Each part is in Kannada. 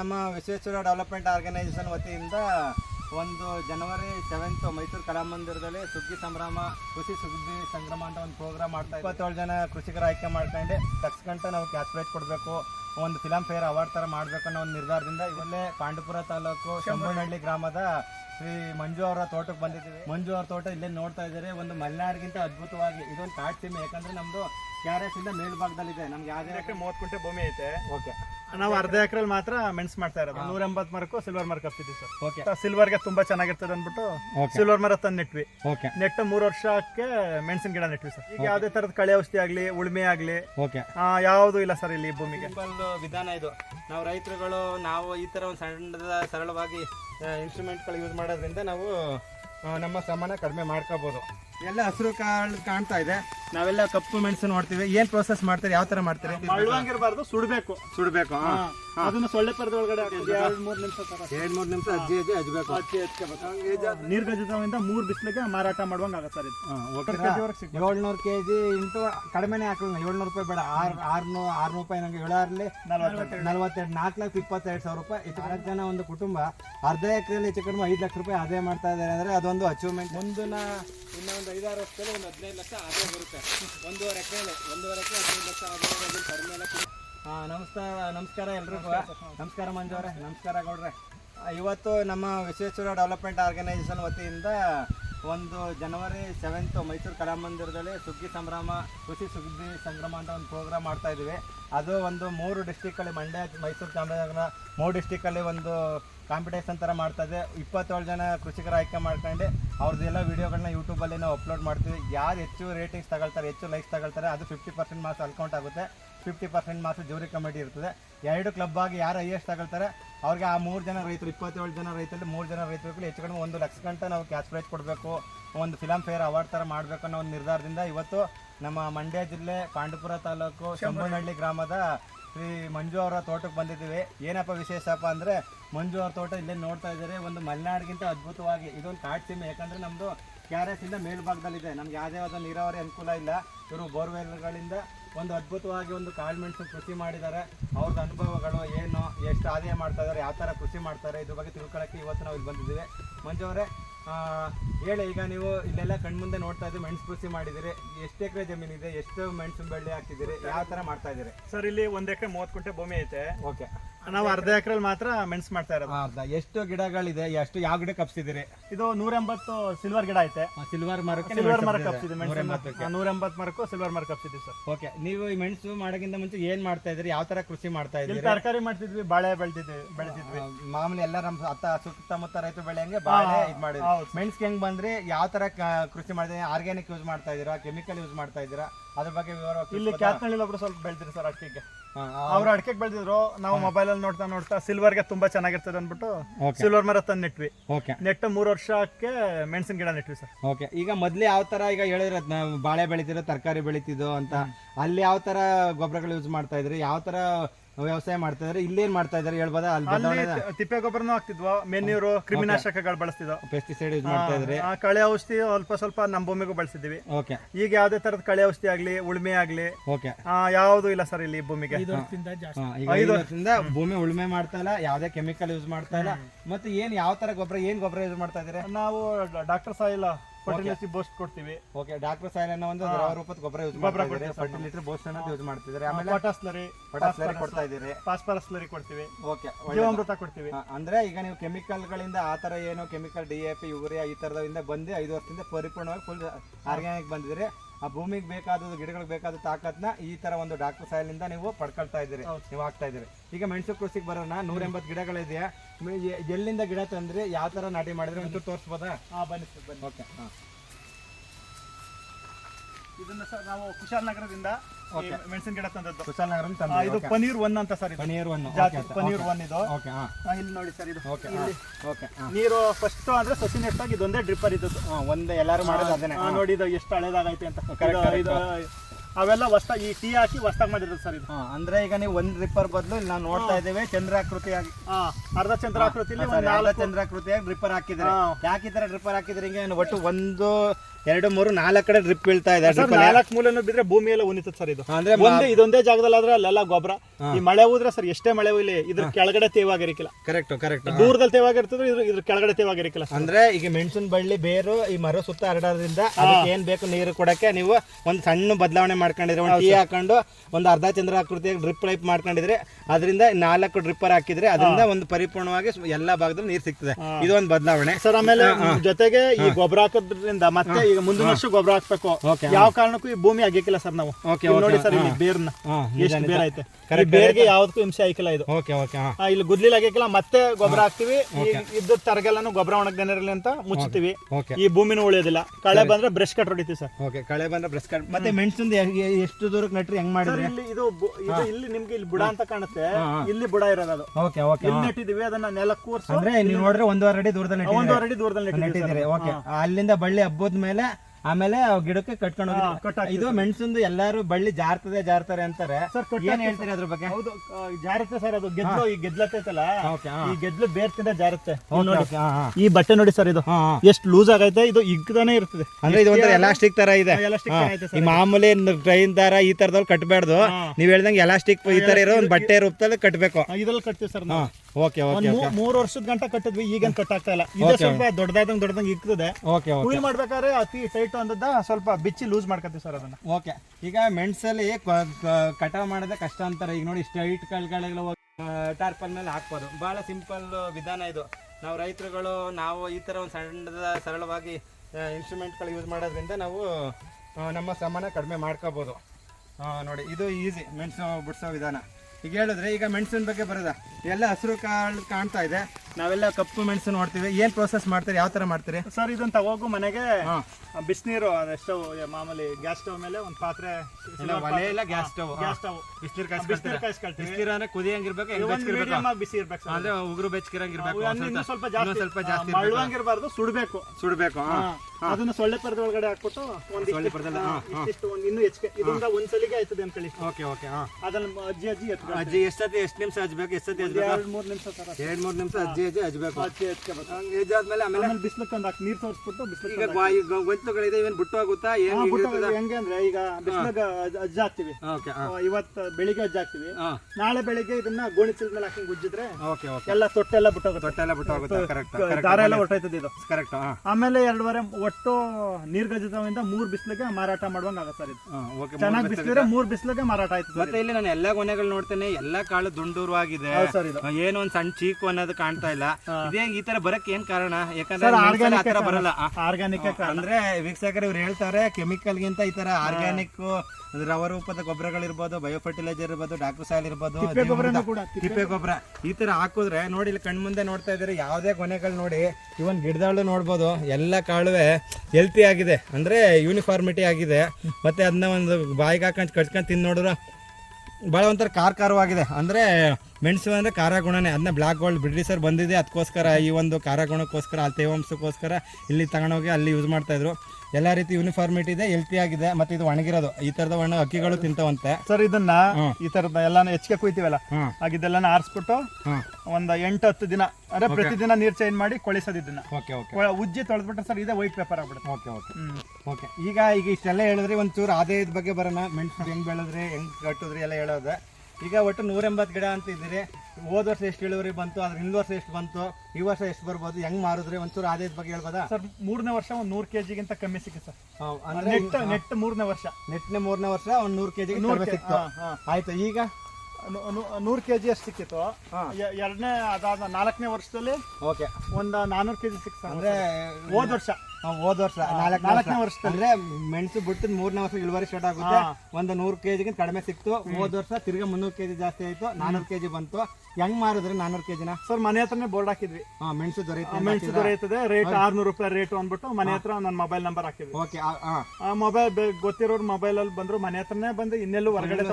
ನಮ್ಮ ವಿಶ್ವೇಶ್ವರ ಡೆವಲಪ್ಮೆಂಟ್ ಆರ್ಗನೈಸೇಷನ್ ವತಿಯಿಂದ ಒಂದು ಜನವರಿ ಸೆವೆಂತ್ ಮೈಸೂರು ಕಲಾಮಂದಿರದಲ್ಲಿ ಸುಗ್ಗಿ ಸಂಭ್ರಮ, ಕೃಷಿ ಸುಗ್ಗಿ ಸಂಭ್ರಮ ಅಂತ ಒಂದು ಪ್ರೋಗ್ರಾಮ್ ಮಾಡ್ತಾ. ಇಪ್ಪತ್ತೇಳು ಜನ ಕೃಷಿಕರ ಆಯ್ಕೆ ಮಾಡ್ಕೊಂಡು ತಕ್ಷಕಂಟ ನಾವು ಕ್ಯಾಶ್ ಕೊಡಬೇಕು, ಒಂದು ಫಿಲಂ ಫೇರ್ ಅವಾರ್ಡ್ ಥರ ಮಾಡಬೇಕು ಅನ್ನೋ ಒಂದು ನಿರ್ಧಾರದಿಂದ ಇವಲ್ಲೇ ಪಾಂಡುಪುರ ತಾಲೂಕು ಶಂಭನಹಳ್ಳಿ ಗ್ರಾಮದ ಶ್ರೀ ಮಂಜು ಅವರ ತೋಟಕ್ಕೆ ಬಂದಿದ್ದೀವಿ. ಮಂಜು ಅವರ ತೋಟ ಇಲ್ಲೇ ನೋಡ್ತಾ ಇದ್ದಾರೆ. ಒಂದು ಮಲೆನಾಡಿಗಿಂತ ಅದ್ಭುತವಾಗಿ ಇದೊಂದು ಕಾಡು ಸೀಮೆ ಯಾಕಂದ್ರೆ ನಮ್ದು ಕ್ಯಾರೆಸ್ ಇಂದ ಮೇಲ್ಭಾಗದಲ್ಲಿದೆ. ನಮ್ಗೆ ಯಾವುದೇ ಎಕರೆ ಮೂವತ್ತು ಕುಂಟೆ ಭೂಮಿ ಐತೆ. ಓಕೆ. ನಾವು ಅರ್ಧ ಎಕರೆಲಿ ಮಾತ್ರ ಮೆಣಸು ಮಾಡ್ತಾ ಇರೋದು. ನೂರ ಎಂಬತ್ತು ಮರಕ್ಕೂ ಸಿಲ್ವರ್ ಮರ ಕಪ್ತಿದ್ವಿ ಸರ್. ಓಕೆ. ಸಿಲ್ವರ್ಗೆ ತುಂಬಾ ಚೆನ್ನಾಗಿರ್ತದೆ ಅಂದ್ಬಿಟ್ಟು ಸಿಲ್ವರ್ ಮರ ತಂದು ನೆಟ್ವಿ ಓಕೆ. ನೆಟ್ಟು ಮೂರು ವರ್ಷಕ್ಕೆ ಮೆಣಸಿನ ಗಿಡ ನೆಟ್ವಿ ಸರ್. ಈಗ ಯಾವುದೇ ತರದ ಕಳೆ ಔಷಧಿ ಆಗಲಿ ಉಳುಮೆ ಆಗ್ಲಿ ಓಕೆ. ಯಾವುದು ಇಲ್ಲ ಸರ್ ಇಲ್ಲಿ ಭೂಮಿಗೆ. ಒಂದು ವಿಧಾನ ಇದು. ನಾವು ರೈತರುಗಳು ನಾವು ಈ ತರ ಒಂದು ಸಣ್ಣದ ಸರಳವಾಗಿ ಇನ್ಸ್ಟ್ರೂಮೆಂಟ್ಗಳು ಯೂಸ್ ಮಾಡೋದ್ರಿಂದ ನಾವು ನಮ್ಮ ಶ್ರಮನ ಕಡಿಮೆ ಮಾಡ್ಕೋಬೋದು. ಎಲ್ಲ ಹಸಿರು ಕಾಳು ಕಾಣ್ತಾ ಇದೆ. ನಾವೆಲ್ಲ ಕಪ್ಪು ಮೆಣಸು ನೋಡ್ತೀವಿ ಏನ್ ಪ್ರೋಸೆಸ್ ಮಾಡ್ತಾರೆ? ಯಾವ ತರ ಮಾಡ್ತಾರೆ? ಸುಡ್ಬೇಕು. ಸುಡ್ಬೇಕು ಅದನ್ನ ಸೊಳ್ಳೆ ಪರದ ಒಳಗಡೆ ಎರಡು ಮೂರು ನಿಮಿಷ ಎರಡ್ ಮೂರ್ ನಿಮಿಷ ಅಜ್ಜಿ ಅಜ್ಜಿ ಹಚ್ಬೇಕು. ನೀರ್ ಗಜದಿಂದ ಮೂರ್ ಬಿಸಿಲಿಗೆ ಮಾರಾಟ ಮಾಡುವಂಗ ಆಗತ್ತೆ ಸರ್ ಇದು. ಕೆಜಿವರೆಗೆ ಸಿಗ್ಬೋದು. ಏಳ್ನೂರು ಕೆ ಜಿ ಇಂಟು ಕಡಿಮೆನೆ ಹಾಕೋಣ ಏಳ್ನೂರು ರೂಪಾಯಿ ಬೇಡ. ಆರ್ ಆರ್ನೂ ಆರ್ನೂರು ರೂಪಾಯಿ ನಂಗೆ ಏಳಾರಲ್ಲಿ ನಲ್ವತ್ತೆರಡು ನಾಲ್ಕು ಲಕ್ಷ ಇಪ್ಪತ್ತೆರಡು ಸಾವಿರ ರೂಪಾಯಿ. ಇಷ್ಟು ನಾಲ್ಕು ಜನ ಒಂದು ಕುಟುಂಬ ಅರ್ಧ ಎಕರೆಯಲ್ಲಿ ಹೆಚ್ಚು ಕಡಿಮೆ ಐದು ಲಕ್ಷ ರೂಪಾಯಿ ಆದಾಯ ಮಾಡ್ತಾ ಇದ್ದಾರೆ ಅಂದ್ರೆ ಅದೊಂದು ಅಚೀವ್ಮೆಂಟ್ ಮುಂದಿನ ಇನ್ನೂ ಒಂದು ಐದಾರು ವರ್ಷದಲ್ಲಿ ಒಂದು ಹದಿನೈದು ಲಕ್ಷ ಆದಾಯ ಬರುತ್ತೆ. ಒಂದೂವರೆ ಎಕರೆ ಒಂದೂವರೆ ಎಕರೆ ಹದಿನೈದು ಲಕ್ಷ ಆದಾಯ ಕಡಿಮೆ ಎಲ್ಲ ಹಾ ನಮಸ್ಕಾರ ನಮಸ್ಕಾರ ಎಲ್ರಿಗೂ ನಮಸ್ಕಾರ ಮಂಜು ಅವರೇ. ನಮಸ್ಕಾರ ಗೌಡ್ರೆ. ಇವತ್ತು ನಮ್ಮ ವಿಶ್ವೇಶ್ವರ ಡೆವಲಪ್ಮೆಂಟ್ ಆರ್ಗನೈಸೇಷನ್ ವತಿಯಿಂದ ಒಂದು ಜನವರಿ ಸೆವೆಂತ್ ಮೈಸೂರು ಕಲಾಮಂದಿರದಲ್ಲಿ ಸುಗ್ಗಿ ಸಂಭ್ರಮ ಕೃಷಿ ಸುಗ್ಗಿ ಸಂಭ್ರಮ ಅಂತ ಒಂದು ಪ್ರೋಗ್ರಾಮ್ ಮಾಡ್ತಾ ಇದ್ದೀವಿ. ಅದು ಒಂದು ಮೂರು ಡಿಸ್ಟಿಕಲ್ಲಿ ಮಂಡ್ಯ ಮೈಸೂರು ಚಾಮರಾಜನಗರ ಮೂರು ಡಿಸ್ಟಿಕಲ್ಲಿ ಒಂದು ಕಾಂಪಿಟೇಷನ್ ಥರ ಮಾಡ್ತಾ ಇದೆ. ಇಪ್ಪತ್ತೇಳು ಜನ ಕೃಷಿಕರ ಆಯ್ಕೆ ಮಾಡ್ಕೊಂಡು ಅವ್ರದ್ದೆಲ್ಲ ವೀಡಿಯೋಗಳನ್ನ ಯೂಟ್ಯೂಬಲ್ಲಿ ನಾವು ಅಪ್ಲೋಡ್ ಮಾಡ್ತೀವಿ. ಯಾರು ಹೆಚ್ಚು ರೇಟಿಂಗ್ಸ್ ತಗೊಳ್ತಾರೆ, ಹೆಚ್ಚು ಲೈಕ್ಸ್ ತಗೊಳ್ತಾರೆ, ಅದು ಫಿಫ್ಟಿ ಪರ್ಸೆಂಟ್ ಮಾರ್ಕ್ಸ್ ಅಲ್ಕೌಂಟ್ ಆಗುತ್ತೆ. ಫಿಫ್ಟಿ ಪರ್ಸೆಂಟ್ ಮಾತ್ರ ಜೂರಿ ಕಮಿಟಿ ಇರ್ತದೆ. ಎರಡು ಕ್ಲಬ್ ಆಗಿ ಯಾರು ಹೈಯೆಸ್ಟ್ ತಗೊಳ್ತಾರೆ, ಅವ್ರಿಗೆ ಆ ಮೂರು ಜನ ರೈತರು, ಇಪ್ಪತ್ತೇಳು ಜನ ರೈತರಲ್ಲಿ ಮೂರು ಜನ ರೈತರಿಗೆ ಹೆಚ್ಚು ಕಡಿಮೆ ಒಂದು ಲಕ್ಷ ಗಂಟೆ ನಾವು ಕ್ಯಾಶ್ ಪ್ರೈಸ್ ಕೊಡಬೇಕು. ಒಂದು ಫಿಲಂ ಫೇರ್ ಅವಾರ್ಡ್ ಥರ ಮಾಡಬೇಕು ಅನ್ನೋ ಒಂದು ನಿರ್ಧಾರದಿಂದ ಇವತ್ತು ನಮ್ಮ ಮಂಡ್ಯ ಜಿಲ್ಲೆ ಪಾಂಡುಪುರ ತಾಲೂಕು, ಶಂಭನಹಳ್ಳಿ ಗ್ರಾಮದ ಶ್ರೀ ಮಂಜು ಅವರ ತೋಟಕ್ಕೆ ಬಂದಿದ್ದೀವಿ. ಏನಪ್ಪ ವಿಶೇಷಪ್ಪ ಅಂದರೆ, ಮಂಜು ಅವ್ರ ತೋಟ ಇಲ್ಲೇ ನೋಡ್ತಾ ಇದ್ದಾರೆ. ಒಂದು ಮಲೆನಾಡಿಗಿಂತ ಅದ್ಭುತವಾಗಿ, ಇದೊಂದು ಕಾಡು ಸೀಮೆ, ಯಾಕಂದರೆ ನಮ್ಮದು ಕ್ಯಾರೆಸ್ ಇಂದ ಮೇಲ್ಭಾಗದಲ್ಲಿದೆ. ನಮ್ಗೆ ಯಾವುದೇ ಆದ ನೀರಾವರಿ ಅನುಕೂಲ ಇಲ್ಲ. ಇವರು ಬೋರ್ವೆಲ್ಗಳಿಂದ ಒಂದು ಅದ್ಭುತವಾಗಿ ಒಂದು ಕಾಳುಮೆಣಸು ಕೃಷಿ ಮಾಡಿದ್ದಾರೆ. ಅವ್ರದ್ದು ಅನುಭವಗಳು ಏನು ಎಷ್ಟು ಆದಾಯ ಮಾಡ್ತಾ ಇದ್ದಾರೆ ಯಾವ ಥರ ಕೃಷಿ ಮಾಡ್ತಾರೆ ಇದ್ರ ಬಗ್ಗೆ ತಿಳ್ಕೊಳ್ಳೋಕ್ಕೆ ಇವತ್ತು ನಾವು ಇಲ್ಲಿ ಬಂದಿದ್ದೀವಿ. ಮಂಜು ಅವರೇ ಹೇಳಿ ಈಗ ನೀವು ಇಲ್ಲೆಲ್ಲ ಕಣ್ಮುಂದೆ ನೋಡ್ತಾ ಇದ್ದೀವಿ ಮೆಣಸು ಕೃಷಿ ಮಾಡಿದ್ದೀರಿ. ಎಷ್ಟು ಎಕರೆ ಜಮೀನಿದೆ ಎಷ್ಟು ಮೆಣಸು ಬೆಳೆ ಹಾಕಿದ್ದೀರಿ ಯಾವ ಥರ ಮಾಡ್ತಾ ಇದ್ದೀರಿ? ಸರ್ ಇಲ್ಲಿ ಒಂದು ಎಕರೆ ಮೂವತ್ತು ಕುಂಟೆ ಭೂಮಿ ಐತೆ. ಓಕೆ. ನಾವು ಅರ್ಧ ಎಕರೆಲಿ ಮಾತ್ರ ಮೆಣಸು ಮಾಡ್ತಾ ಇರೋದು. ಅರ್ಧ. ಎಷ್ಟು ಗಿಡಗಳಿದೆ ಎಷ್ಟು ಯಾವ ಗಿಡ ಕಪ್ಸಿದಿರಿ ಇದು ನೂರ ಎಂಬತ್ತು ಸಿಲ್ವರ್ ಗಿಡ ಐತೆ. ಸಿಲ್ವರ್ ಮರಕ್ಕೆ ಸಿಲ್ವರ್ ಮರ ಕಪ್ಸಿದೆ ನೂರ ಎಂಬತ್ತಕ್ಕೆ ನೂರ ಎಂಬತ್ತು ಮರಕ್ಕೂ ಸಿಲ್ವರ್ ಮರ ಕಪ್ಸಿದ್ವಿ ಸರ್. ಓಕೆ ನೀವು ಈ ಮೆಣಸು ಮಾಡೋಕ್ಕಿಂತ ಮುಂಚೆ ಏನ್ ಮಾಡ್ತಾ ಇದ್ರಿ ಯಾವ ತರ ಕೃಷಿ ಮಾಡ್ತಾ ಇದ್ರಿ ತರಕಾರಿ ಮಾಡ್ತಿದ್ವಿ ಬಾಳೆ ಬೆಳ್ತಿದ್ವಿ ಬೆಳೆದಿದ್ವಿ. ಆ, ಮಾಮೂಲಿ ಎಲ್ಲ ನಮ್ಮ ಅತ್ತ ಸುತ್ತಮುತ್ತ ರೈತರು ಬೆಳೆಯಂಗೆ ಬಾಳೆ ಇದು ಮಾಡಿದ್ವಿ. ಮೆಣಸ್ಗೆ ಹೆಂಗ್ ಬಂದ್ರಿ? ಯಾವ ತರ ಕೃಷಿ ಮಾಡಿದ್ರಿ? ಆರ್ಗ್ಯಾನಿಕ್ ಯೂಸ್ ಮಾಡ್ತಾ ಇದೀರಾ ಕೆಮಿಕಲ್ ಯೂಸ್ ಮಾಡ್ತಾ ಇದೀರಾ ಅದ್ರ ಬಗ್ಗೆ ವಿವರ ಇಲ್ಲಿ? ಕ್ಯಾತ್ನಳ್ಳಿ ಒಬ್ರು ಸ್ವಲ್ಪ ಬೆಳೆದಿರಿ ಸರ್ ಆ, ಅವ್ರು ಅಡಿಕೆಗೆ ಬೆಳೆದಿದ್ರು ನಾವು ಮೊಬೈಲ್ ಅಲ್ಲಿ ನೋಡ್ತಾ ನೋಡ್ತಾ ಸಿಲ್ವರ್ಗೆ ತುಂಬಾ ಚೆನ್ನಾಗಿರ್ತದೆ ಅಂದ್ಬಿಟ್ಟು Okay. ಸಿಲ್ವರ್ ಮರ ತಂದು ನೆಟ್ವಿ ಓಕೆ. ನೆಟ್ಟು ಮೂರು ವರ್ಷಕ್ಕೆ ಮೆಣಸಿನ ಗಿಡ ನೆಟ್ವಿ ಸರ್. ಓಕೆ. ಈಗ ಮೊದ್ಲು ಯಾವ ತರ ಈಗ ಹೇಳಿದ್ರೆ ನಾವು ಬಾಳೆ ಬೆಳಿತಿರೋ ತರಕಾರಿ ಬೆಳಿತಿದ್ದು ಅಂತ ಅಲ್ಲಿ ಯಾವ ತರ ಗೊಬ್ಬರಗಳು ಯೂಸ್ ಮಾಡ್ತಾ ಇದ್ರಿ? ಯಾವ ತರ ವ್ಯವಸಾಯ ಮಾಡ್ತಾ ಇದ್ರಿ. ಇಲ್ಲೇನ್ ಮಾಡ್ತಾ ಇದಾರೆ ಹೇಳ್ಬೋದಾ? ಅಲ್ಲಿ ತಿಪ್ಪೆ ಗೊಬ್ಬರನು ಹಾಕ್ತಿದ್ವು. ಮೆನ್ಯೂರು ಕ್ರಿಮಿನಾಶಕಗಳು ಬಳಸ್ತಿದ್ವು ಪೆಸ್ಟಿಸೈಡ್ ಯೂಸ್ ಮಾಡ್ತಾ ಇದ್ರೆ. ಆ ಕಳೆ ಔಷಧಿ ಸ್ವಲ್ಪ ಸ್ವಲ್ಪ ನಮ್ಮ ಭೂಮಿಗೂ ಬಳಸಿದ್ವಿ ಓಕೆ. ಈಗ ಯಾವ್ದೇ ತರದ ಕಳೆ ಔಷಧಿ ಆಗ್ಲಿ ಉಳುಮೆ ಆಗ್ಲಿ ಓಕೆ. ಆ, ಯಾವ್ದು ಇಲ್ಲ ಸರ್ ಇಲ್ಲಿ ಭೂಮಿಗೆ. ಈಗ ಐದು ವರ್ಷದಿಂದ ಭೂಮಿ ಉಳುಮೆ ಮಾಡ್ತಾ ಇಲ್ಲ ಯಾವ್ದೇ ಕೆಮಿಕಲ್ ಯೂಸ್ ಮಾಡ್ತಾ ಇಲ್ಲ. ಮತ್ತೆ ಏನ್ ಯಾವ ತರ ಗೊಬ್ಬರ ಏನ್ ಗೊಬ್ಬರ ಯೂಸ್ ಮಾಡ್ತಾ ಇದಾರೆ ನಾವು ಡಾಕ್ಟರ್ ಸಾಯಿಲ್ ಫರ್ಟಿಲೈಸಿ ಬೋಸ್ಟ್ ಕೊಡ್ತೀವಿ. ಓಕೆ ಡಾಕ್ಟರ್ ಸಾಯಿಲ್ ಅನ್ನೋ ಒಂದು ದ್ರವ ರೂಪದ ಗೊಬ್ಬರ ಯೂಸ್ ಮಾಡ್ತಾ ಫರ್ಟಿಲಿಟಿ ಫರ್ಟಿಲಿಟರ್ ಬೋಸ್ಟ್ ಅನ್ನ ಯೂಸ್ ಮಾಡ್ತಿದ್ದಾರೆ. ಆಮೇಲೆ ಪೊಟಾಸ್ಲರಿ ಪೊಟಾಸ್ಲರಿ ಕೊಡ್ತಾ ಇದ್ದೀರಿ. ಫಾಸ್ಫರಸ್ಲರಿ ಕೊಡ್ತೀವಿ. ಓಕೆ ಜೀವಾಮೃತ ಕೊಡ್ತೀವಿ. ಅಂದ್ರೆ ಈಗ ನೀವು ಕೆಮಿಕಲ್ ಗಳಿಂದ ಆ ತರ ಏನು chemical D A P urea ಈ ತರದಿಂದ ಬಂದು ಐದು ವರ್ಷದಿಂದ ಪರಿಪೂರ್ಣವಾಗಿ ಫುಲ್ ಆರ್ಗ್ಯಾನಿಕ್ ಬಂದಿದ್ರೆ ಆ ಭೂಮಿಗೆ ಬೇಕಾದದ್ದು ಗಿಡಗಳಿಗೆ ಬೇಕಾದ ತಾಕತ್ನ ಈ ತರ ಒಂದು ಡಾಕ್ಟರ್ ಸಾಯಲಿಂದ ನೀವು ಪಡ್ಕೊಳ್ತಾ ಇದ್ದೀರಿ. ನೀವು ಆಗ್ತಾ ಇದ್ದೀರಿ. ಈಗ ಮೆಣಸು ಕೃಷಿಗೆ ಬರೋಣ ನೂರ ಎಂಬತ್ತು ಗಿಡಗಳಿದೆಯಾ? ಎಲ್ಲಿಂದ ಗಿಡ ತಂದ್ರಿ? ಯಾವ ತರ ನಾಟಿ ಮಾಡಿದ್ರೆ? ಒಂಚೂರು ತೋರಿಸ್ಬೋದಾ? ಹಾ ಬನ್ನಿ ಸರ್ ಬನ್ನಿ. ಓಕೆ ಹಾಂ. ಇದನ್ನ ಸರ್ ನಾವು ಕುಶಾಲನಗರದಿಂದ ಮೆಣಸಿನ ಗಿಡ ತಂದದ್ದು. ಕುಶಾಲನಗರ ಇದು ಪನೀರ್ ಒನ್ ಅಂತ ಸರ್ ಇದು. ಪನೀರ್ ಒನ್. ಜಾತಿ ಪನೀರ್ ಒನ್ ಇದು. ಓಕೆ ಇಲ್ಲಿ ನೋಡಿ ಸರ್ ಇದು. ಓಕೆ ಓಕೆ ನೀರು ಫಸ್ಟ್ ಅಂದ್ರೆ ಸಸಿ ನೆಟ್ಟಾಗಿ ಇದೊಂದೇ ಡ್ರಿಪ್ಪರ್ ಇದ್ದದ್ದು. ಒಂದೇ. ಎಲ್ಲರೂ ಮಾಡೋದು ಅದನ್ನೇ ನೋಡಿ ಇದು ಎಷ್ಟು ಹಳೇದಾಗೈತೆ ಅಂತ. ಇದು- ಅವೆಲ್ಲ ವಸ್ತ ಈ ಟೀ ಹಾಕಿ ಹೊಸ್ತಾಗಿ ಮಾಡಿರೋದು ಸರ್ ಇದು. ಅಂದ್ರೆ ಈಗ ನೀವು ಒಂದ್ ರಿಪ್ಪರ್ ಬದಲು ಇಲ್ಲಿ ನಾವು ನೋಡ್ತಾ ಇದ್ದೇವೆ ಚಂದ್ರಾಕೃತಿಯಾಗಿ. ಅರ್ಧ ಚಂದ್ರಾಕೃತಿಲಿ ಒಂದು ಅರ್ಧ ಚಂದ್ರಾಕೃತಿಯಾಗಿ ಡ್ರಿಪ್ಪರ್ ಹಾಕಿದ್ರೆ. ಯಾಕೆ ಈ ತರ ಡ್ರಿಪ್ಪರ್ ಹಾಕಿದ್ರೆ ಹಿಂಗೆ ಒಟ್ಟು ಒಂದು ಎರಡು ಮೂರು ನಾಲ್ಕು ಕಡೆ ಡ್ರಿಪ್ ಬೀಳ್ತಾ ಇದೆ ಸರ್ ನಾಲ್ಕು ಮೂಲನೂ ಬಿದ್ರೆ ಭೂಮಿ ಎಲ್ಲ ಉನಿತದ ಸರ್ ಇದು. ಅಂದ್ರೆ ಒಂದೇ ಇದೊಂದೇ ಜಾಗದಲ್ಲಿ ಆದ್ರೆ ಅಲ್ಲೆಲ್ಲ ಗೊಬ್ಬರ. ಈ ಮಳೆ ಹೋದ್ರೆ ಸರ್ ಎಷ್ಟೇ ಮಳೆ ಹೋಗಿ ಇದ್ರ ಕೆಳಗಡೆ ತೇವಾಗಿರಿಕಿಲ್ಲ ಕರೆಕ್ಟ್ ಕರೆಕ್ಟ್ ದೂರದಲ್ಲಿ ತೇವಾಗಿರ್ತದೆ ಇದ್ರ ಇದ್ರ ಕೆಳಗಡೆ ತೇವಾಗಿರಿಕಿಲ್ಲ ಅಂದ್ರೆ ಈಗ ಮೆಣಸಿನ ಬಳ್ಳಿ ಬೇರು ಈ ಮರ ಸುತ್ತ ಹರಡೋದ್ರಿಂದ ಅದಕ್ಕೆ ಏನ್ ಬೇಕು ನೀರು ಕೊಡಕ್ಕೆ ನೀವು ಒಂದು ಸಣ್ಣ ಬದಲಾವಣೆ ಮಾಡ್ಕೊಂಡಿದ್ರೆ ಒಂದು ಟೀ ಹಾಕೊಂಡು ಒಂದು ಅರ್ಧ ಚಂದ್ರ ಆಕೃತಿಯಾಗಿ ಡ್ರಿಪ್ ಲೈಪ್ ಮಾಡ್ಕೊಂಡಿದ್ರೆ ಅದರಿಂದ ನಾಲ್ಕು ಡ್ರಿಪ್ಪರ್ ಹಾಕಿದ್ರೆ ಅದರಿಂದ ಒಂದು ಪರಿಪೂರ್ಣವಾಗಿ ಎಲ್ಲಾ ಭಾಗದಲ್ಲಿ ನೀರು ಸಿಗ್ತದೆ. ಇದು ಒಂದು ಬದಲಾವಣೆ. ಸರ್ ಆಮೇಲೆ ಜೊತೆಗೆ ಈ ಗೊಬ್ಬರ ಹಾಕೋದ್ರಿಂದ ಮತ್ತೆ ಈಗ ಮುಂದಿನ ವರ್ಷ ಗೊಬ್ಬರ ಹಾಕ್ಬೇಕು. ಯಾವ ಕಾರಣಕ್ಕೂ ಈ ಭೂಮಿ ಆಗಿಕ್ಕಿಲ್ಲ ಸರ್ ನಾವು. ನೋಡಿ ಸರ್ ಇಲ್ಲಿ ಬೇರ್ನ. ಎಷ್ಟು ಬೇರ್ ಐತೆ. ಬೇರ್ಗೆ ಯಾವ್ದಕ್ಕೂ ಹಿಂಸೆ ಆಯ್ಕಿಲ್ಲ ಇದು. ಇಲ್ಲಿ ಗುದ್ಲಿಲ್ ಆಗಿಕ್ಕಿಲ್ಲ ಮತ್ತೆ ಗೊಬ್ಬರ ಹಾಕ್ತಿವಿ. ಇದ್ದ ತರಗೆಲ್ಲನು ಗೊಬ್ಬರ ಒಣಗದಿರಲಿ ಅಂತ ಮುಚ್ಚುತ್ತೀವಿ. ಈ ಭೂಮಿನೂ ಉಳಿಯೋದಿಲ್ಲ. ಕಳೆ ಬಂದ್ರೆ ಬ್ರಷ್ ಕಟ್ ಹೊಡಿತೀವಿ ಸರ್. ಓಕೆ ಕಳೆ ಬಂದ್ರೆ ಬ್ರಷ್ ಕಟ್. ಮತ್ತೆ ಮೆಣಸಿಂದ ಎಷ್ಟು ದೂರಕ್ಕೆ ನಟ್ರಿ ಹೆಂಗ್ ಮಾಡಿದ್ರೆ? ಇಲ್ಲಿ ಇದು ಇಲ್ಲಿ ನಿಮ್ಗೆ ಇಲ್ಲಿ ಬುಡ ಅಂತ ಕಾಣುತ್ತೆ. ಇಲ್ಲಿ ಬುಡ ಇರೋದು ಅದು. ಓಕೆ ಓಕೆ ಇಲ್ಲಿ ನೆಟ್ಟಿದೀವಿ ಅದನ್ನ ನೆಲ ಕೂರ್ಸು. ಅಂದ್ರೆ ನೀವು ನೋಡ್ರೆ ಒಂದೂವರೆ ಅಡಿ ದೂರದಲ್ಲಿ. ಒಂದೂವರೆ ಅಡಿ ದೂರದಲ್ಲಿ ನೆಟ್ಟಿದ್ದೀರಿ ಓಕೆ ಅಲ್ಲಿಂದ ಬಳ್ಳಿ ಹಬ್ಬದ ಮೇಲೆ ಆಮೇಲೆ ಅವ್ ಗಿಡಕ್ಕೆ ಕಟ್ಕೊಂಡು ಇದು ಮೆಣಸಿಂದು ಎಲ್ಲಾರು ಬಳ್ಳಿ ಜಾರ್ತದೆ ಜಾರ್ತಾರೆ ಅಂತಾರೆ. ಸರ್ ಏನ್ ಹೇಳ್ತೀರಿ ಅದ್ರ ಬಗ್ಗೆ? ಹೌದು ಆ, ಜಾರುತ್ತೆ ಸರ್ ಅದು ಗೆದ್ಲು ಈ ಗೆದ್ಲತ್ತೈತಲ್ಲ ಓಕೆ ಈ ಗೆದ್ಲು ಬೇರ್ ತಿಂದ ಜಾರುತ್ತೆ ನೋಡಿ. ಈ ಬಟ್ಟೆ ನೋಡಿ ಸರ್ ಇದು. ಎಷ್ಟು ಲೂಸ್ ಆಗೈತೆ ಇದು ಇಗ್ದಾನೆ ಇರ್ತದೆ. ಅಂದ್ರೆ ಇದು ಒಂಥರ ಎಲಾಸ್ಟಿಕ್ ತರ ಇದೆ. ಈ ಮಾಮೂಲಿ ಟ್ರೈನ್ ದಾರ ಈ ತರದಲ್ಲಿ ಕಟ್ಬಾರ್ದು. ನೀವ್ ಹೇಳ್ದಂಗೆ ಎಲಾಸ್ಟಿಕ್ ಈ ತರ ಇರೋ ಒಂದ್ ಬಟ್ಟೆ ರೂಪದಲ್ಲಿ ಕಟ್ಬೇಕು. ಇದ್ರಲ್ಲಿ ಕಟ್ತೀವಿ ಸರ್ ನಾವು. ಓಕೆ ಓಕೆ ಮೂರು ವರ್ಷದ ಗಂಟ ಕಟ್ಟಿದ್ವಿ ಈಗೇನು ಕಟ್ಟಾಗ್ತಾ ಇಲ್ಲ. ಇದೆ ಸ್ವಲ್ಪ ದೊಡ್ಡದಾದಂಗ್ ದೊಡ್ಡದಂಗ್ ಇಕ್ತದೆ ಓಕೆ ಓಕೆ ಕುಯ್ಲ್ ಮಾಡ್ಬೇಕಾದ್ರೆ ಅತಿ ಟೈಟ್ ಅಂದದ್ದ ಸ್ವಲ್ಪ ಬಿಚ್ಚಿ ಲೂಸ್ ಮಾಡ್ಕೊತೀವಿ ಸರ್ ಅದನ್ನ. ಓಕೆ ಈಗ ಮೆಣಸಲ್ಲಿ ಕಟಾವ್ ಮಾಡೋದೇ ಕಷ್ಟ ಅಂತಾರೆ. ಈಗ ನೋಡಿ ಸ್ಟ್ರೈಟ್ ಕಳ್ಗಳೆಲ್ಲ ಟಾರ್ಪಲ್ ಮೇಲೆ ಹಾಕ್ಬೋದು. ಭಾಳ ಸಿಂಪಲ್ ವಿಧಾನ ಇದು. ನಾವು ರೈತರುಗಳು ನಾವು ಈ ಥರ ಒಂದು ಸಣ್ಣದ ಸರಳವಾಗಿ ಇನ್ಸ್ಟ್ರೂಮೆಂಟ್ಗಳು ಯೂಸ್ ಮಾಡೋದ್ರಿಂದ ನಾವು ನಮ್ಮ ಶ್ರಮನ ಕಡಿಮೆ ಮಾಡ್ಕೋಬೋದು. ನೋಡಿ ಇದು ಈಸಿ ಮೆಣಸು ಬಿಡಿಸೋ ವಿಧಾನ. ಈಗ ಹೇಳಿದ್ರೆ ಈಗ ಮೆಣಸಿನ ಬಗ್ಗೆ ಬರೋದ? ಎಲ್ಲ ಹಸಿರು ಕಾಳು ಕಾಣ್ತಾ ಇದೆ. ನಾವೆಲ್ಲ ಕಪ್ಪು ಮೆಣಸು ನೋಡ್ತೀವಿ. ಏನ್ ಪ್ರೋಸೆಸ್ ಮಾಡ್ತೀರಿ? ಯಾವ ತರ ಮಾಡ್ತೀರಿ? ಸರ್ ಇದನ್ನ ತಗೋಗು ಮನೆಗೆ. ಬಿಸಿನೀರು ಸ್ಟವ್ ಮಾಮೂಲಿ ಗ್ಯಾಸ್ ಸ್ಟವ್ ಮೇಲೆ ಒಂದ್ ಪಾತ್ರೆ ಒಲೆ ಇಲ್ಲ ಗ್ಯಾಸ್ ಸ್ಟವ್ ಗ್ಯಾಸ್ ಸ್ಟವ್ ಬಿಸಿನೀರು ಬಿಸಿನೀರು ಕಾಯಿಸ್ಕೊಳ್ತೀವಿ. ಬಿಸಿನೀರು ಅಂದ್ರೆ ಕುದಿಯಂಗಿರ್ಬೇಕು ಒಂದ್ ಬಿಸಿ ಇರ್ಬೇಕು ಅಂದ್ರೆ ಉಗುರು ಬೆಚ್ಚಗಿರಂಗಿರ್ಬೇಕು ಸ್ವಲ್ಪ ಸ್ವಲ್ಪ ಜಾಸ್ತಿ. ಸ್ವಲ್ಪ ಜಾಸ್ತಿ ಮಳ್ಳುವಂಗಿರ್ಬಾರ್ದು ಸುಡ್ಬೇಕು. ಸುಡ್ಬೇಕು. ಅದನ್ನ ಸೊಳ್ಳೆ ಪರದ ಒಳಗಡೆ ಹಾಕ್ಬಿಟ್ಟು ಸೊಳ್ಳೆ ಪರದಲ್ಲ ಇಷ್ಟು ಒಂದ್ ಇನ್ನೂ ಹೆಚ್ಚಿಗೆ ಇದರಿಂದ ಒಂದ್ಸಲಿಗೆ ಆಯ್ತದೆ ಹೇಳಿ ಓಕೆ ಓಕೆ ಅದನ್ನ ಅಜ್ಜಿ ಅಜ್ಜಿ ಅಜ್ಜಿ ಎಷ್ಟೊತ್ತಿ ಎಷ್ಟು ನಿಮಿಷ ಹಚ್ಬೇಕು ಎಷ್ಟತಿ ಹಚ್ಬೇಕು? ಎರಡ್ ಮೂರ್ ನಿಮಿಷ ಸರ್ ಎರಡ್ ಮೂರ್ ನಿಮಿಷ ಅಜ್ಜಿ ಅಜ್ಜಿ ಹಚ್ಬೇಕು. ಅಜ್ಜಿ ಆದ್ಮೇಲೆ ಆಮೇಲೆ ಆಮೇಲೆ ಬಿಸ್ಲಕ್ಕೆ ಒಂದು ಹಾಕಿ ನೀರ್ ತೋರಿಸ್ಬಿಟ್ಟು ಬಿಸ್ಲಕ್ಕೆ ಈಗ ಗ್ವಾ- ಈಗ ಗೊಂಚಲುಗಳಿದೆ ಇವನ್ ಬಿಟ್ಟು ಹೋಗುತ್ತಾ ಏನ್ ಹೆಂಗೆ ಅಂದ್ರೆ ಈಗ ಬಿಸಿಲು ಅಜ್ಜ ಹಾಕ್ತಿವಿ. ಓಕೆ ಇವತ್ತು ಬೆಳಿಗ್ಗೆ ಅಜ್ಜ ಹಾಕ್ತಿವಿ. ಹಾ. ನಾಳೆ ಬೆಳಿಗ್ಗೆ ಇದನ್ನ ಗೋಣಿ ಚೀಲದ ಮೇಲೆ ಹಾಕಿ ಗುಜ್ಜಿದ್ರೆ ಓಕೆ ಓಕೆ. ಎಲ್ಲ ತೊಟ್ಟೆಲ್ಲ ಬಿಟ್ಟೋಗುತ್ತೆ ತೊಟ್ಟೆಲ್ಲ ಬಿಟ್ಟು ಹೋಗುತ್ತಾ ಕರೆಕ್ಟ್ ದಾರ ಎಲ್ಲ ಹೊರಟೈತದ ಇದು. ಕರೆಕ್ಟ್ ಹಾ. ಆಮೇಲೆ ಎರಡುವರೆ ಒಟ್ಟು ನೀರ್ಗಜಿತವಿಂದ ಮೂರ್ ಬಿಸಿಲಿಗೆ ಮಾರಾಟ ಮಾಡುವಂಗ ಆಗತ್ತೆ ಸರ್ ಇದು. ಓಕೆ ಚೆನ್ನಾಗಿ ಬಿಸಿಲಿದ್ರೆ ಮೂರ್ ಬಿಸಿಲಿಗೆ ಮಾರಾಟ ಆಯ್ತು ಸರ್ ಮತ್ತೆ ಇಲ್ಲಿ ನಾನು ಎಲ್ಲಾ ಗೊನೆಗಳು ನೋಡ್ತೇನೆ. ಎಲ್ಲಾ ಕಾಳು ದುಂಡೂರವಾಗಿದೆ. ಏನೋ ಒಂದ್ ಸಣ್ಣ ಚೀಕು ಅನ್ನೋದು ಕಾಣ್ತಾ ಇಲ್ಲ. ಇದೇ ಈ ತರ ಬರಕ್ ಏನ್ ಕಾರಣ? ಯಾಕಂದ್ರೆ ಆ ತರ ಬರಲ್ಲ. ಆರ್ಗ್ಯಾನಿಕ್ ಅಂದ್ರೆ ವೀಕ್ಷಕರು ಇವ್ರು ಹೇಳ್ತಾರೆ ಕೆಮಿಕಲ್ ಗಿಂತ ಈ ತರ ಆರ್ಗ್ಯಾನಿಕ್ ರವ ರೂಪದ ಗೊಬ್ಬರಗಳಿರ್ಬೋದು ಬಯೋ ಫರ್ಟಿಲೈಸರ್ ಇರ್ಬೋದು ಡಾಕ್ಟರ್ ಸಾಯಿಲ್ ಇರ್ಬೋದು ತಿಪ್ಪೆ ಗೊಬ್ಬರ. ಈ ತರ ಹಾಕುದ್ರೆ ನೋಡಿ ಇಲ್ಲಿ ಕಣ್ಮುಂದೆ ನೋಡ್ತಾ ಇದ್ರೆ ಯಾವ್ದೇ ಕೊನೆಗಳು ನೋಡಿ ಇವನ್ ಗಿಡದಾಳು ನೋಡ್ಬೋದು ಎಲ್ಲ ಕಾಳುವೆ ಹೆಲ್ತಿ ಆಗಿದೆ. ಅಂದ್ರೆ ಯೂನಿಫಾರ್ಮಿಟಿ ಆಗಿದೆ. ಮತ್ತೆ ಅದನ್ನ ಒಂದು ಬಾಯಿಗೆ ಹಾಕೊಂಡು ಕಟ್ಕೊಂಡು ತಿನ್ ನೋಡಿದ್ರೆ ಭಾಳ ಒಂಥರ ಕಾರ್ಕಾರವಾಗಿದೆ. ಅಂದರೆ ಮೆಣಸು ಅಂದರೆ ಖಾರ ಗುಣನೇ. ಅದನ್ನ ಬ್ಲ್ಯಾಕ್ ಗೋಲ್ಡ್ ಸರ್ ಬಂದಿದೆ. ಅದಕ್ಕೋಸ್ಕರ ಈ ಒಂದು ಖಾರ ಗುಣಕ್ಕೋಸ್ಕರ ಅಲ್ಲಿ ತೇವಾಂಶಕ್ಕೋಸ್ಕರ ಇಲ್ಲಿ ತಗೊಂಡೋಗಿ ಅಲ್ಲಿ ಯೂಸ್ ಮಾಡ್ತಾಯಿದ್ರು ಎಲ್ಲ ರೀತಿ ಯೂನಿಫಾರ್ಮಿಟಿ ಇದೆ ಹೆಲ್ತಿ ಆಗಿದೆ ಮತ್ತು ಇದು ಒಣಗಿರೋದು. ಈ ಥರದ ಒಣ ಅಕ್ಕಿಗಳು ತಿಂತವಂತೆ. ಸರ್ ಇದನ್ನ ಈ ತರದ ಎಲ್ಲಾನು ಹೆಚ್ಚಿಗೆ ಕುಯ್ತೀವಲ್ಲ? ಹಾಗಿದೆಲ್ಲ ಆಗಿದ್ದೆಲ್ಲನ ಆರಿಸ್ಬಿಟ್ಟು ಒಂದು ಎಂಟು ಹತ್ತು ದಿನ ಅಂದ್ರೆ ಪ್ರತಿದಿನ ನೀರ್ ಚೇಂಜ್ ಮಾಡಿ ಕೊಳಿಸೋದು ಇದನ್ನ. ಓಕೆ ಓಕೆ ಉಜ್ಜಿ ತೊಳೆದ್ಬಿಟ್ರೆ ಸರ್ ಇದೇ ವೈಟ್ ಪೇಪರ್ ಆಗ್ಬಿಡುತ್ತೆ. ಓಕೆ ಓಕೆ ಓಕೆ ಈಗ ಈಗ ಇಷ್ಟೆಲ್ಲ ಹೇಳಿದ್ರಿ ಒಂಚೂರು ಆದಾಯದ ಬಗ್ಗೆ ಬರೋಣ. ಮೆಣಸು ಹೆಂಗ್ ಬೆಳೆದ್ರಿ ಹೆಂಗ್ ಕಟ್ಟಿದ್ರಿ ಎಲ್ಲ ಹೇಳೋದು. ಈಗ ಒಟ್ಟು ನೂರ ಎಂಬತ್ತು ಗಿಡ ಅಂತ ಇದ್ದೀರಿ. ಹೋದ ವರ್ಷ ಎಷ್ಟು ಇಳುವರಿ ಬಂತು ಅದ್ರ ಹಿಂದ್ ವರ್ಷ ಎಷ್ಟು ಬಂತು ಈ ವರ್ಷ ಎಷ್ಟು ಬರ್ಬೋದು ಹೆಂಗ್ ಮಾರಿದ್ರಿ? ಒಂಚೂರು ಆದಾಯದ ಬಗ್ಗೆ ಹೇಳ್ಬೋದಾ? ಸರ್ ಮೂರನೇ ವರ್ಷ ಒಂದ್ ನೂರ್ ಕೆಜಿಗಿಂತ ಕಮ್ಮಿ ಸಿಕ್ಕಿ ಸರ್. ನೆಟ್ ನೆಟ್ ಮೂರನೇ ವರ್ಷ. ನೆಟ್ನೆ ಮೂರನೇ ವರ್ಷ ಒಂದು ನೂರು ನೂರ್ ಕೆ- ಸಿಕ್ತು. ಹಾ, ಹಾ. ಆಯ್ತು ಈಗ? ನೂರು ನೂರ್ ಕೆಜಿ ಅಷ್ಟು ಸಿಕ್ಕಿತ್ತು. ಎರಡನೇ ಅದಾದ ನಾಲ್ಕನೇ ವರ್ಷದಲ್ಲಿ ಓಕೆ. ಒಂದ್ ನಾನೂರ್ ಕೆಜಿ ಸಿಕ್ತು ಅಂದ್ರೆ ಹೋದ್ ವರ್ಷ. ಹೋದ ವರ್ಷ ನಾಲ್ಕು ನಾಲ್ಕನೇ ವರ್ಷ. ಅಂದ್ರೆ ಮೆಣಸು ಬಿಟ್ಟು ಮೂರನೇ ವರ್ಷ ಇಳುವರಿ ಸ್ಟಾರ್ಟ್ ಆಗುತ್ತೆ. ಒಂದ್ ನೂರು ಕೆಜಿಗಿಂತ ಕಡಿಮೆ ಸಿಕ್ತು. ಹೋದ ವರ್ಷ ತಿರ್ಗಾ ಮುನ್ನೂರು ಕೆಜಿ ಜಾಸ್ತಿ ಆಯ್ತು. ನಾನೂರು ಕೆಜಿ ಬಂತು. ಹೆಂಗ್ ಮಾರಿದ್ರೆ ನಾನೂರು ಕೆಜಿನ ಸರ್ ಮನೆ ಹತ್ರನೇ ಬೋರ್ಡ್ ಹಾಕಿದ್ವಿ. ಹಾ ಮೆಣಸು ದೊರೆಯುತ್ತೆ ಮೆಣಸು ದೊರೆಯುತ್ತದೆ. ರೇಟ್ ಆರ್ನೂರು ರೂಪಾಯಿ ರೇಟ್ ಅಂದ್ಬಿಟ್ಟು ಮನೆ ಹತ್ರ ನನ್ನ ಮೊಬೈಲ್ ನಂಬರ್ ಹಾಕಿದ್ವಿ. ಓಕೆ ಆ ಮೊಬೈಲ್ ಗೊತ್ತಿರೋರು ಮೊಬೈಲ್ ಅಲ್ಲಿ ಬಂದ್ರು ಮನೆ ಹತ್ರನೇ ಬಂದು ಇನ್ನೆಲ್ಲೂ ಹೊರಗಡೆ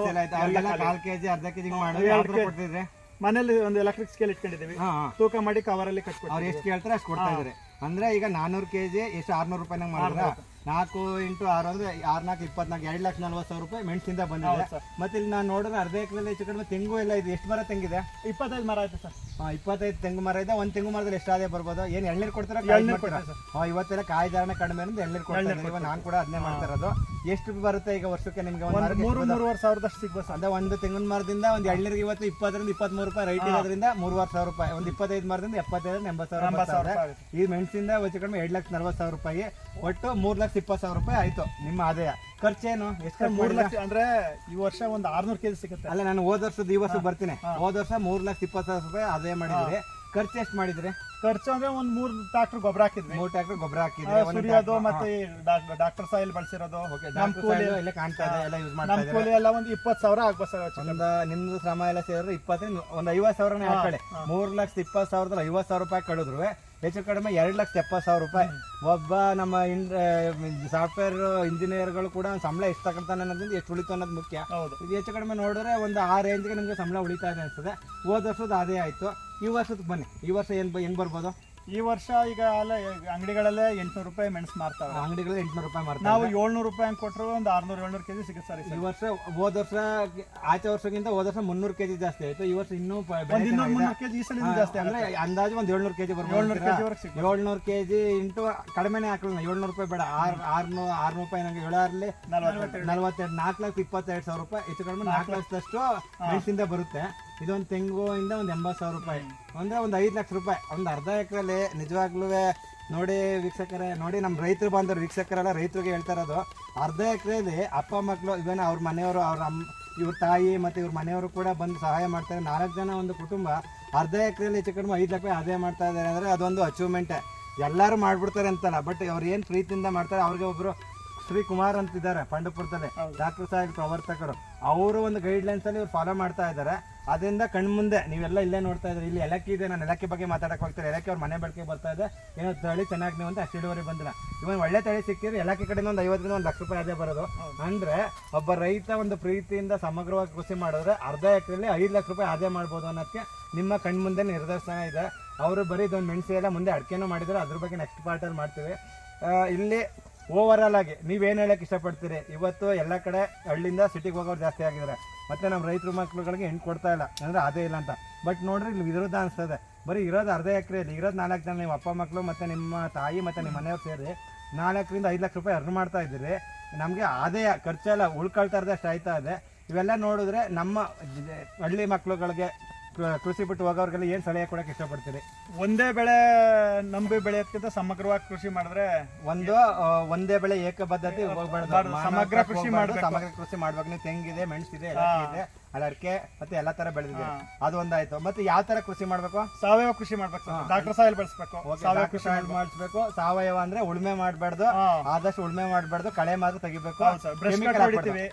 ಕಾಲ್ ಕೆಜಿ ಅರ್ಧ ಕೆಜಿ ಮಾಡಿದ್ರೆ ಮನೇಲಿ ಒಂದು ಎಲೆಕ್ಟ್ರಿಕ್ ಸ್ಕೇಲ್ ಇಟ್ಕೊಂಡಿದ್ದೀವಿ. ತೂಕ ಮಾಡಿ ಕವರ್ ಅಲ್ಲಿ ಕಟ್ಕೊಡ್ತೀವಿ ಅವ್ರು ಎಷ್ಟು ಕೇಳ್ತಾರೆ ಅಷ್ಟು ಕೊಡ್ತಾ ಇದ್ರಿ. ಅಂದ್ರೆ ಈಗ ನಾನೂರು ಕೆಜಿ ಎಷ್ಟು? ಆರ್ನೂರು ರೂಪಾಯಿನಾಗ ಮಾಡಿದ್ರ? ನಾಲ್ಕು ಇಂಟು ಆರು ಅಂದ್ರೆ ಆರ್ ನಾಲ್ಕು ಇಪ್ಪತ್ನಾಲ್ಕು ಎರಡು ಲಕ್ಷ ನಲ್ವತ್ತು ಸಾವಿರ ರೂಪಾಯಿ ಮೆಣಸಿಂದ ಬಂದಿದೆ. ಹೌದು ಸರ್. ಮತ್ತೆ ಇಲ್ಲಿ ನಾನು ನೋಡಿದ್ರೆ ಅರ್ಧ ಎಕರೆಲ್ಲಿ ಹೆಚ್ಚು ಕಡಿಮೆ ತೆಂಗು ಎಲ್ಲ ಇದೆ. ಎಷ್ಟು ಮರ ತೆಂಗಿದೆ? ಇಪ್ಪತ್ತೈದು ಮರ ಆಯ್ತು ಸರ್. ಆ, ಇಪ್ಪತ್ತೈದು ತೆಂಗು ಮರ ಇದೆ. ಒಂದು ತೆಂಗು ಮರದಲ್ಲಿ ಎಷ್ಟು ಆದಾಯ ಬರ್ಬೋದು? ಏನು ಎಳ್ನೀರು ಕೊಡ್ತಾರ? ಎಳ್ನೀರು ಕೊಡ್ತಾರೆ ಸರ್. ಇವತ್ತೆಲ್ಲ ಕಾಯಿ ಧಾರಣೆ ಕಡಿಮೆ ಅಂದ್ರೆ ಎಳ್ನೀರು ಕೊಡ್ತಾರೆ ಇದ್ದಾರೆ ಇವಾಗ ನಾನು ಕೂಡ ಅದನ್ನೇ ಮಾಡ್ತಾ ಇರೋದು. ಎಷ್ಟು ಬರುತ್ತೆ ಈಗ ವರ್ಷಕ್ಕೆ ನಿಮ್ಗೆ ಒಂದು ಒಂದು ಮರಕ್ಕೆ ಮೂರು ಎಷ್ಟು ಮೂರುವರೆ ಸಾವಿರದಷ್ಟು ಸಿಗ್ಬೋದು ಸರ್. ಅಂದ್ರೆ ಒಂದು ತೆಂಗಿನ ಮರದಿಂದ ಒಂದು ಎಳ್ನೀರಿಗೆ ಇವತ್ತು ಇಪ್ಪತ್ತರಿಂದ ಇಪ್ಪತ್ಮೂರು ರೂಪಾಯಿ ರೈಟ್ ಇರೋದ್ರಿಂದ ಮೂರುವರೆ ಸಾವಿರ ರೂಪಾಯಿ. ಒಂದು ಇಪ್ಪತ್ತೈದು ಮರದಿಂದ ಎಪ್ಪತ್ತೈದರಿಂದ ಎಂಬತ್ತು ಸಾವಿರ ಎಂಬತ್ತು ಸಾವಿರ ರೂಪಾಯಿ ರೂಪಾಯಿ ಆಗುತ್ತೆ. ಈ ಮೆಣಸಿಂದ ಹೆಚ್ಚು ಕಡಿಮೆ ಎರಡು ಲಕ್ಷ ನಲ್ವತ್ತು ಸಾವಿರ ರೂಪಾಯಿ. ಒಟ್ಟು ಮೂರು ಲಕ್ಷ ಇಪ್ಪತ್ತು ಸಾವಿರ ರೂಪಾಯಿ ಆಯ್ತು. ನಿಮ್ಮ ಆದಾಯ. ಖರ್ಚೇನು? ಎಷ್ಟು ಮೂರು ಲಕ್ಷ ಅಂದ್ರೆ ಈ ವರ್ಷ ಒಂದು ಆರ್ನೂರು ಕೆಜಿ ಸಿಗುತ್ತೆ. ಅಲ್ಲ ನಾನು ಹೋದ ವರ್ಷದ ಈ ವರ್ಷ ಬರ್ತೀನಿ. ಹೋದ ವರ್ಷ ಮೂರು ಲಕ್ಷ ಇಪ್ಪತ್ತು ಸಾವಿರ ರೂಪಾಯಿ ಆದಾಯ ಮಾಡಿದ್ರೆ ಖರ್ಚು ಎಷ್ಟು ಮಾಡಿದ್ರೆ ಖರ್ಚು ಅಂದ್ರೆ ಒಂದ್ ಮೂರ್ ಟ್ರಾಕ್ಟರ್ ಗೊಬ್ಬರ ಹಾಕಿದ್ವಿ. ಮೂರ್ ಟ್ರಾಕ್ಟರ್ ಗೊಬ್ಬರ ಹಾಕಿದ್ರೆ ಹಾಕಿದ್ರಿ ಸುರಿಯೋದು ಮತ್ತೆ ಡಾಕ್ಟರ್ ಸಾಯಿಲ್ ಬಳಸಿರೋದು. ಓಕೆ ನಮ್ ಕೂಲಿ ಎಲ್ಲ ಕಾಣ್ತಾ ಇದೆ ಎಲ್ಲ ಯೂಸ್ ಮಾಡ್ತಾ ನಮ್ ಇದ್ದಾರೆ. ಕೂಲಿ ಎಲ್ಲ ಒಂದ್ ಇಪ್ಪತ್ತು ಸಾವಿರ ಆಗ್ಬೋದು ಸರ್ ಒಂದು ನಿಮ್ದು ಶ್ರಮ ಎಲ್ಲ ಸೇರಿದ್ರೆ ಇಪ್ಪತ್ತೈದು ಒಂದು ಐವತ್ತು ಸಾವಿರನೇ ಹಾಕಡೆ ಮೂರು ಲಕ್ಷ ಇಪ್ಪತ್ತು ಸಾವಿರದ ಐವತ್ತು ಸಾವಿರ ರೂಪಾಯಿ ಕಳೆದ್ರು. ಹೆಚ್ಚು ಕಡಿಮೆ ಎರಡು ಲಕ್ಷ ಎಪ್ಪತ್ತು ಸಾವಿರ ರೂಪಾಯಿ. ಒಬ್ಬ ನಮ್ಮ ಇನ್ ಸಾಫ್ಟ್ವೇರ್ ಇಂಜಿನಿಯರ್ಗಳು ಕೂಡ ಸಂಬಳ ಎಷ್ಟು ತಗೊಳ್ತಾನೆ ಅನ್ನೋದ್ರಿಂದ ಎಷ್ಟು ಉಳಿತು ಅನ್ನೋದು ಮುಖ್ಯ. ಹೌದು. ಇದು ಹೆಚ್ಚು ಕಡಿಮೆ ನೋಡಿದ್ರೆ ಒಂದು ಆ ರೇಂಜ್ಗೆ ನಿಮಗೆ ಸಂಬಳ ಉಳಿತಾಯ ಇದೆ ಅನ್ಸುತ್ತೆ. ಹೋದ ವರ್ಷದ ಅದೇ ಆಯಿತು. ಈ ವರ್ಷದ ಬನ್ನಿ. ಈ ವರ್ಷ ಏನು ಏನು ಬರ್ಬೋದು? ಈ ವರ್ಷ ಈಗ ಅಲ್ಲ ಅಂಗಡಿಗಳಲ್ಲೇ ಎಂಟ್ನೂರು ರೂಪಾಯಿ ಮೆಣಸು ಮಾರ್ತಾವೆ ಅಂಗಡಿಗಳಲ್ಲಿ ಎಂಟುನೂರು ರೂಪಾಯಿ ಮಾಡ್ತಾರೆ ನಾವು ಏಳ್ನೂರು ರೂಪಾಯಿ ಹಂಗೆ ಕೊಟ್ಟರು ಒಂದು ಆರ್ನೂರು ಏಳ್ನೂರು ಕೆಜಿ ಸಿಗುತ್ತೆ ಸರ್ ಈ ವರ್ಷ ಹೋದ ವರ್ಷ ಆಚೆ ವರ್ಷಕ್ಕಿಂತ ಹೋದ ವರ್ಷ ಮುನ್ನೂರು ಕೆಜಿ ಜಾಸ್ತಿ ಆಯ್ತು. ಈ ವರ್ಷ ಇನ್ನೂ ಇನ್ನೂರು. ಮುನ್ನೂರು ಕೆಜಿ ಈ ಸಲ ಜಾಸ್ತಿ ಅಂದ್ರೆ ಅಂದಾಜು ಒಂದು ಏಳ್ನೂರು ಕೆಜಿ ಬರ್ಬೋದು ಏಳ್ನೂರು ಕೆಜಿ ವರೆಗೆ ಸಿಗುತ್ತೆ ಏಳ್ನೂರು ಕೆಜಿ ಇಂಟು ಕಡಿಮೆನೇ ಹಾಕಲ್ಲ ಏಳ್ನೂರು ರೂಪಾಯಿ ಬೇಡ. ಆರ್ ಆರ್ನೂರು ಆರ್ನೂರು ರೂಪಾಯಿ ನಂಗೆ ಏಳಾರಲ್ಲಿ ನಲ್ವತ್ತೆರಡು. ನಲ್ವತ್ತೆರಡು ನಾಲ್ಕು ಲಕ್ಷ ಇಪ್ಪತ್ತೆರಡು ಸಾವಿರ ರೂಪಾಯಿ ಹೆಚ್ಚು ಕಡಿಮೆ ನಾಲ್ಕು ಲಕ್ಷದಷ್ಟು ಮೆಣಸಿಂದ ಬರುತ್ತೆ. ಇದೊಂದು ತೆಂಗು ಇಂದ ಒಂದು ಎಂಬತ್ತು ಸಾವಿರ ರೂಪಾಯಿ. ಅಂದರೆ ಒಂದು ಐದು ಲಕ್ಷ ರೂಪಾಯಿ. ಒಂದು ಅರ್ಧ ಎಕರೆಲಿ ನಿಜವಾಗ್ಲೂ ನೋಡಿ ವೀಕ್ಷಕರೇ ನೋಡಿ ನಮ್ಮ ರೈತರು ಬಂದರು ವೀಕ್ಷಕರೆಲ್ಲ ರೈತರಿಗೆ ಹೇಳ್ತಾ ಇರೋದು ಅರ್ಧ ಎಕರೆಯಲ್ಲಿ ಅಪ್ಪ ಮಕ್ಕಳು ಇವನ ಅವ್ರ ಮನೆಯವರು ಅವ್ರ ಅಮ್ಮ ಇವ್ರ ತಾಯಿ ಮತ್ತು ಇವ್ರ ಮನೆಯವರು ಕೂಡ ಬಂದು ಸಹಾಯ ಮಾಡ್ತಾರೆ. ನಾಲ್ಕು ಜನ ಒಂದು ಕುಟುಂಬ ಅರ್ಧ ಎಕರೆಯಲ್ಲಿ ಹೆಚ್ಚು ಕಡಿಮೆ ಐದು ಲಕ್ಷ ರೂಪಾಯಿ ಆದಾಯ ಮಾಡ್ತಾ ಇದ್ದಾರೆ ಅಂದರೆ ಅದೊಂದು ಅಚೀವ್ಮೆಂಟೇ ಎಲ್ಲರೂ ಮಾಡ್ಬಿಡ್ತಾರೆ ಅಂತಲ್ಲ ಬಟ್ ಅವ್ರು ಏನು ಪ್ರೀತಿಯಿಂದ ಮಾಡ್ತಾರೆ ಅವ್ರಿಗೆ ಒಬ್ಬರು ಶ್ರೀ ಕುಮಾರ್ ಅಂತಿದ್ದಾರೆ ಪಂಡಪುರದಲ್ಲಿ ಡಾಕ್ಟರ್ ಸಾಹೇಬ್ ಪ್ರವರ್ತಕರು. ಅವರು ಒಂದು ಗೈಡ್ಲೈನ್ಸಲ್ಲಿ ಇವ್ರು ಫಾಲೋ ಮಾಡ್ತಾ ಇದ್ದಾರೆ. ಅದರಿಂದ ಕಣ್ಮುಂದೆ ನೀವೆಲ್ಲ ಇಲ್ಲೇ ನೋಡ್ತಾ ಇದ್ದಾರೆ. ಇಲ್ಲಿ ಎಲಕ್ಕಿ ಇದೆ ನಾನು ಎಲಕ್ಕಿ ಬಗ್ಗೆ ಮಾತಾಡಕ್ಕೆ ಹೋಗ್ತಾರೆ ಎಲಕ್ಕಿ ಅವ್ರ ಮನೆ ಬಳಕೆ ಬರ್ತಾ ಇದೆ. ಏನೋ ತಳಿ ಚೆನ್ನಾಗಿ ನೀವು ಅಂತ ಅಷ್ಟು ಇಳುವರಿ ಬಂದಿಲ್ಲ. ಇವನ್ ಒಳ್ಳೆ ತಳಿ ಸಿಕ್ಕಿದ್ರೆ ಎಲಕ್ಕಿ ಕಡೆಯಿಂದ ಒಂದು ಐವತ್ತರಿಂದ ಒಂದು ಲಕ್ಷ ರೂಪಾಯಿ ಅದೇ ಬರೋದು. ಅಂದ್ರೆ ಒಬ್ಬ ರೈತ ಒಂದು ಪ್ರೀತಿಯಿಂದ ಸಮಗ್ರವಾಗಿ ಕೃಷಿ ಮಾಡಿದ್ರೆ ಅರ್ಧ ಎಕರೆಯಲ್ಲಿ ಐದು ಲಕ್ಷ ರೂಪಾಯಿ ಆದಾಯ ಮಾಡ್ಬೋದು ಅನ್ನೋದಕ್ಕೆ ನಿಮ್ಮ ಕಣ್ಮುಂದೆ ನಿರ್ದರ್ಶನ ಇದೆ. ಅವರು ಬರೀ ಇದೊಂದು ಮೆಣಸು ಎಲ್ಲ ಮುಂದೆ ಅಡಿಕೆನೂ ಮಾಡಿದ್ರೆ ಅದ್ರ ಬಗ್ಗೆ ನೆಕ್ಸ್ಟ್ ಪಾರ್ಟಲ್ಲಿ ಮಾಡ್ತೀವಿ. ಇಲ್ಲಿ ಓವರ್ ಆಲ್ ಆಗಿ, ನೀವೇನು ಹೇಳಕ್ ಇಷ್ಟಪಡ್ತೀರಿ? ಇವತ್ತು ಎಲ್ಲ ಕಡೆ ಹಳ್ಳಿಯಿಂದ ಸಿಟಿಗೆ ಹೋಗೋರು ಜಾಸ್ತಿ ಆಗಿದ್ದಾರೆ. ಮತ್ತೆ ನಮ್ಮ ರೈತರು ಮಕ್ಳುಗಳಿಗೆ ಹೆಣ್ಣು ಕೊಡ್ತಾ ಇಲ್ಲ. ಅಂದ್ರೆ ಅದೇ ಇಲ್ಲ ಅಂತ. ಬಟ್ ನೋಡ್ರಿ ಇಲ್ಲಿ ವಿರೋಧ ಅನಿಸ್ತದೆ. ಬರೀ ಇರೋದು ಅರ್ಧ ಎಕರೆಯಲ್ಲಿ, ಇರೋದು ನಾಲ್ಕು ಜನ ನಿಮ್ಮ ಅಪ್ಪ ಮಕ್ಕಳು ಮತ್ತೆ ನಿಮ್ಮ ತಾಯಿ ಮತ್ತೆ ನಿಮ್ಮ ಮನೆಯವ್ರು ಸೇರಿ ನಾಲ್ಕರಿಂದ ಐದು ಲಕ್ಷ ರೂಪಾಯಿ ಅರ್ನ್ ಮಾಡ್ತಾ ಇದ್ದೀರಿ. ನಮಗೆ ಆದಾಯ ಖರ್ಚೆಲ್ಲ ಉಳ್ಕೊಳ್ತಾ ಇರೋದಷ್ಟು ಆಯ್ತಾ ಇದೆ. ಇವೆಲ್ಲ ನೋಡಿದ್ರೆ ನಮ್ಮ ಹಳ್ಳಿ ಮಕ್ಳುಗಳಿಗೆ ಕೃಷಿ ಬಿಟ್ಟು ಹೋಗೋರ್ಗೆಲ್ಲ ಏನು ಸಲಹೆ ಕೊಡಕ್ಕೆ ಇಷ್ಟಪಡ್ತೀರಿ? ಒಂದೇ ಬೆಳೆ ನಂಬಿ ಬೆಳೆಯೋದಕ್ಕಿಂತ ಸಮಗ್ರವಾಗಿ ಕೃಷಿ ಮಾಡಿದ್ರೆ ಒಂದು ಒಂದೇ ಬೆಳೆ ಏಕ ಪದ್ಧತಿ ಹೋಗ್ಬಾರ್ದು. ಸಮಗ್ರ ಕೃಷಿ ಮಾಡ್ಬೇಕು. ಸಮಗ್ರ ಕೃಷಿ ಮಾಡ್ಬೇಕು. ನೀವು ತೆಂಗಿದೆ ಮೆಣಸಿದೆ ಇದೆ ಅಲರ್ಕೆ ಮತ್ತೆ ಎಲ್ಲಾ ತರ ಬೆಳೆದಿದೆ. ಅದು ಒಂದಾಯ್ತು. ಮತ್ತೆ ಯಾವ ತರ ಕೃಷಿ ಮಾಡ್ಬೇಕು? ಸಾವಯವ ಕೃಷಿ ಮಾಡ್ಬೇಕು. ಡಾಕ್ಟರ್ ಸಾಯಿಲ್ ಬಳಸ್ಬೇಕು. ಸಾವಯವ ಕೃಷಿ ಮಾಡಿಸ್ಬೇಕು. ಸಾವಯವ ಅಂದ್ರೆ ಉಳ್ಮೆ ಮಾಡ್ಬಾರ್ದು. ಆದಷ್ಟು ಉಳ್ಮೆ ಮಾಡ್ಬಾರ್ದು. ಕಳೆ ಮಾತ್ರ ತೆಗಿಬೇಕು. ಹೊಡಿತೀವಿ.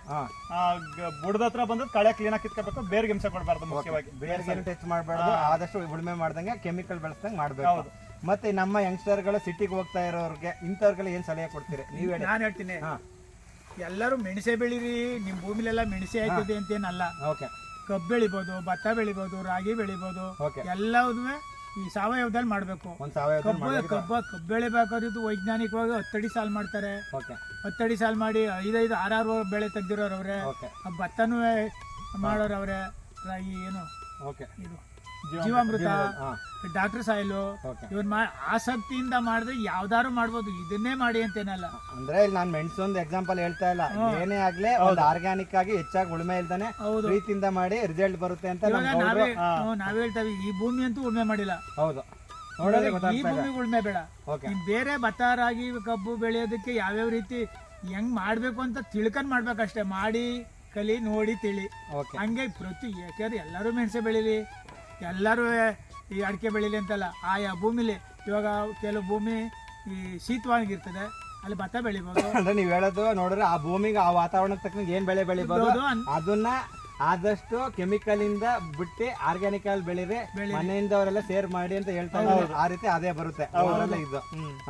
ಬುಡದ ಹತ್ರ ಬಂದದ್ದು ಕಳೆ ಕ್ಲೀನ್ ಆಗಿ ಕಿತ್ಕೋಬೇಕು ಬೇರೆ ಹಿಂಸೆ ಕೊಡಬಾರ್ದು ಮುಖ್ಯವಾಗಿ. ಬೇರೆ ಟಚ್ ಮಾಡಬಾರ್ದು ಆದಷ್ಟು ಉಳುಮೆ ಮಾಡ್ದಂಗೆ ಕೆಮಿಕಲ್ ಬಳಸ್ದಂಗೆ ಮಾಡಬೇಕು. ಮತ್ತೆ ನಮ್ಮ ಯಂಗ್ಸ್ಟರ್ಗಳು ಸಿಟಿಗೆ ಹೋಗ್ತಾ ಇರೋರಿಗೆ ಇಂಥವ್ರಿಗೆಲ್ಲ ಏನು ಸಲಹೆ ಕೊಡ್ತೀರಿ? ನೀವು ಹೇಳಿ. ನಾನು ಹೇಳ್ತೀನಿ. ಹಾ. ಎಲ್ಲರೂ ಮೆಣಸೆ ಬೆಳೀರಿ ನಿಮ್ಮ ಭೂಮಿಲೆಲ್ಲ ಮೆಣಸೆ ಆಯ್ತದೆ ಅಂತೇನಲ್ಲ. ಓಕೆ. ಕಬ್ಬು ಬೆಳಿಬೋದು ಭತ್ತ ಬೆಳಿಬೋದು ರಾಗಿ ಬೆಳಿಬೋದು ಎಲ್ಲದೂ ಈ ಸಾವಯವದಲ್ಲಿ ಮಾಡಬೇಕು. ಕಬ್ಬು ಕಬ್ಬು ಕಬ್ಬು ಬೆಳಿಬೇಕಾದ್ರೂ ವೈಜ್ಞಾನಿಕವಾಗಿ ಹತ್ತಡಿ ಸಾಲ್ ಮಾಡ್ತಾರೆ. ಹತ್ತಡಿ ಸಾಲ್ ಮಾಡಿ ಐದೈದು ಆರಾರು ಬೆಳೆ ತೆಗ್ದಿರೋರು ಅವ್ರೆ ಓಕೆ. ಆ ಭತ್ತನೂ ಮಾಡೋರು ಅವರೇ ರಾ- ಈ ಏನು ಓಕೆ. ಇದು ಜೀವಾಮೃತ. ಡಾಕ್ಟರ್ ಸಾಯಿಲು ಇವನ್ ಆಸಕ್ತಿಯಿಂದ ಮಾಡಿದ್ರೆ ಯಾವ್ದಾರು ಮಾಡ್ಬೋದು ಇದನ್ನೇ ಮಾಡಿ ಅಂತೇನಲ್ಲ. ಅಂದ್ರೆ ಇಲ್ಲಿ ನಾನು ಮೆಣಸು ಒಂದು ಎಕ್ಸಾಂಪಲ್ ಹೇಳ್ತಾ ಇಲ್ಲ. ಏನೇ ಆಗ್ಲಿ ಒಂದು ಆರ್ಗ್ಯಾನಿಕ್ ಆಗಿ ಹೆಚ್ಚಾಗಿ ಉಳುಮೆ ಇಲ್ದಾನೆ ಹೌದು. ಪ್ರೀತಿಯಿಂದ ಮಾಡಿ ರಿಸಲ್ಟ್ ಬರುತ್ತೆ ಅಂತ ನಾವ್ ಹೇಳ್ತೇವೆ ಈ ಭೂಮಿ ಅಂತೂ ಉಳುಮೆ ಮಾಡಿಲ್ಲ. ಹೌದು. ಈ ಭೂಮಿ ಉಳುಮೆ ಬೇಡ. ಬೇರೆ ಭತ್ತ ರಾಗಿ ಕಬ್ಬು ಬೆಳೆಯೋದಕ್ಕೆ ಯಾವ್ಯಾವ ರೀತಿ ಹೆಂಗ್ ಮಾಡ್ಬೇಕು ಅಂತ ತಿಳ್ಕೊಂಡ್ ಮಾಡ್ಬೇಕಷ್ಟೇ. ಮಾಡಿ ಕಲಿ ನೋಡಿ ತಿಳಿ. ಓಕೆ ಹಂಗೆ ಪ್ರತಿ ಯಾಕಂದ್ರೆ ಎಲ್ಲರೂ ಮೆಣಸೆ ಬೆಳೀಲಿ ಎಲ್ಲರೂ ಈ ಅಡಿಕೆ ಬೆಳೀಲಿ ಅಂತಲ್ಲ ಆಯಾ ಭೂಮಿಲಿ ಇವಾಗ ಕೆಲವು ಭೂಮಿ ಈ ಶೀತವಾಗಿರ್ತದೆ ಅಲ್ಲಿ ಭತ್ತ ಬೆಳಿಬೋದು. ಅಂದ್ರೆ ನೀವ್ ಹೇಳೋದು ನೋಡಿದ್ರೆ ಆ ಭೂಮಿಗೆ ಆ ವಾತಾವರಣಕ್ಕೆ ತಕ್ಕಂಗೆ ಏನ್ ಬೆಳೆ ಬೆಳಿಬಹುದು ಹೌದು, ಅನ್- ಅದನ್ನ ಆದಷ್ಟು ಕೆಮಿಕಲ್ ಇಂದ ಬಿಟ್ಟು ಆರ್ಗ್ಯಾನಿಕ್ ಅಲ್ಲಿ ಬೆಳೀರಿ. ಮನೆಯಿಂದ ಅವರೆಲ್ಲ ಸೇರ್ ಮಾಡಿ ಅಂತ ಹೇಳ್ತಾ ಇದ್ದಾರೆ. ಆ ರೀತಿ ಅದೇ ಬರುತ್ತೆ. ಅವರೆಲ್ಲ ಇದು.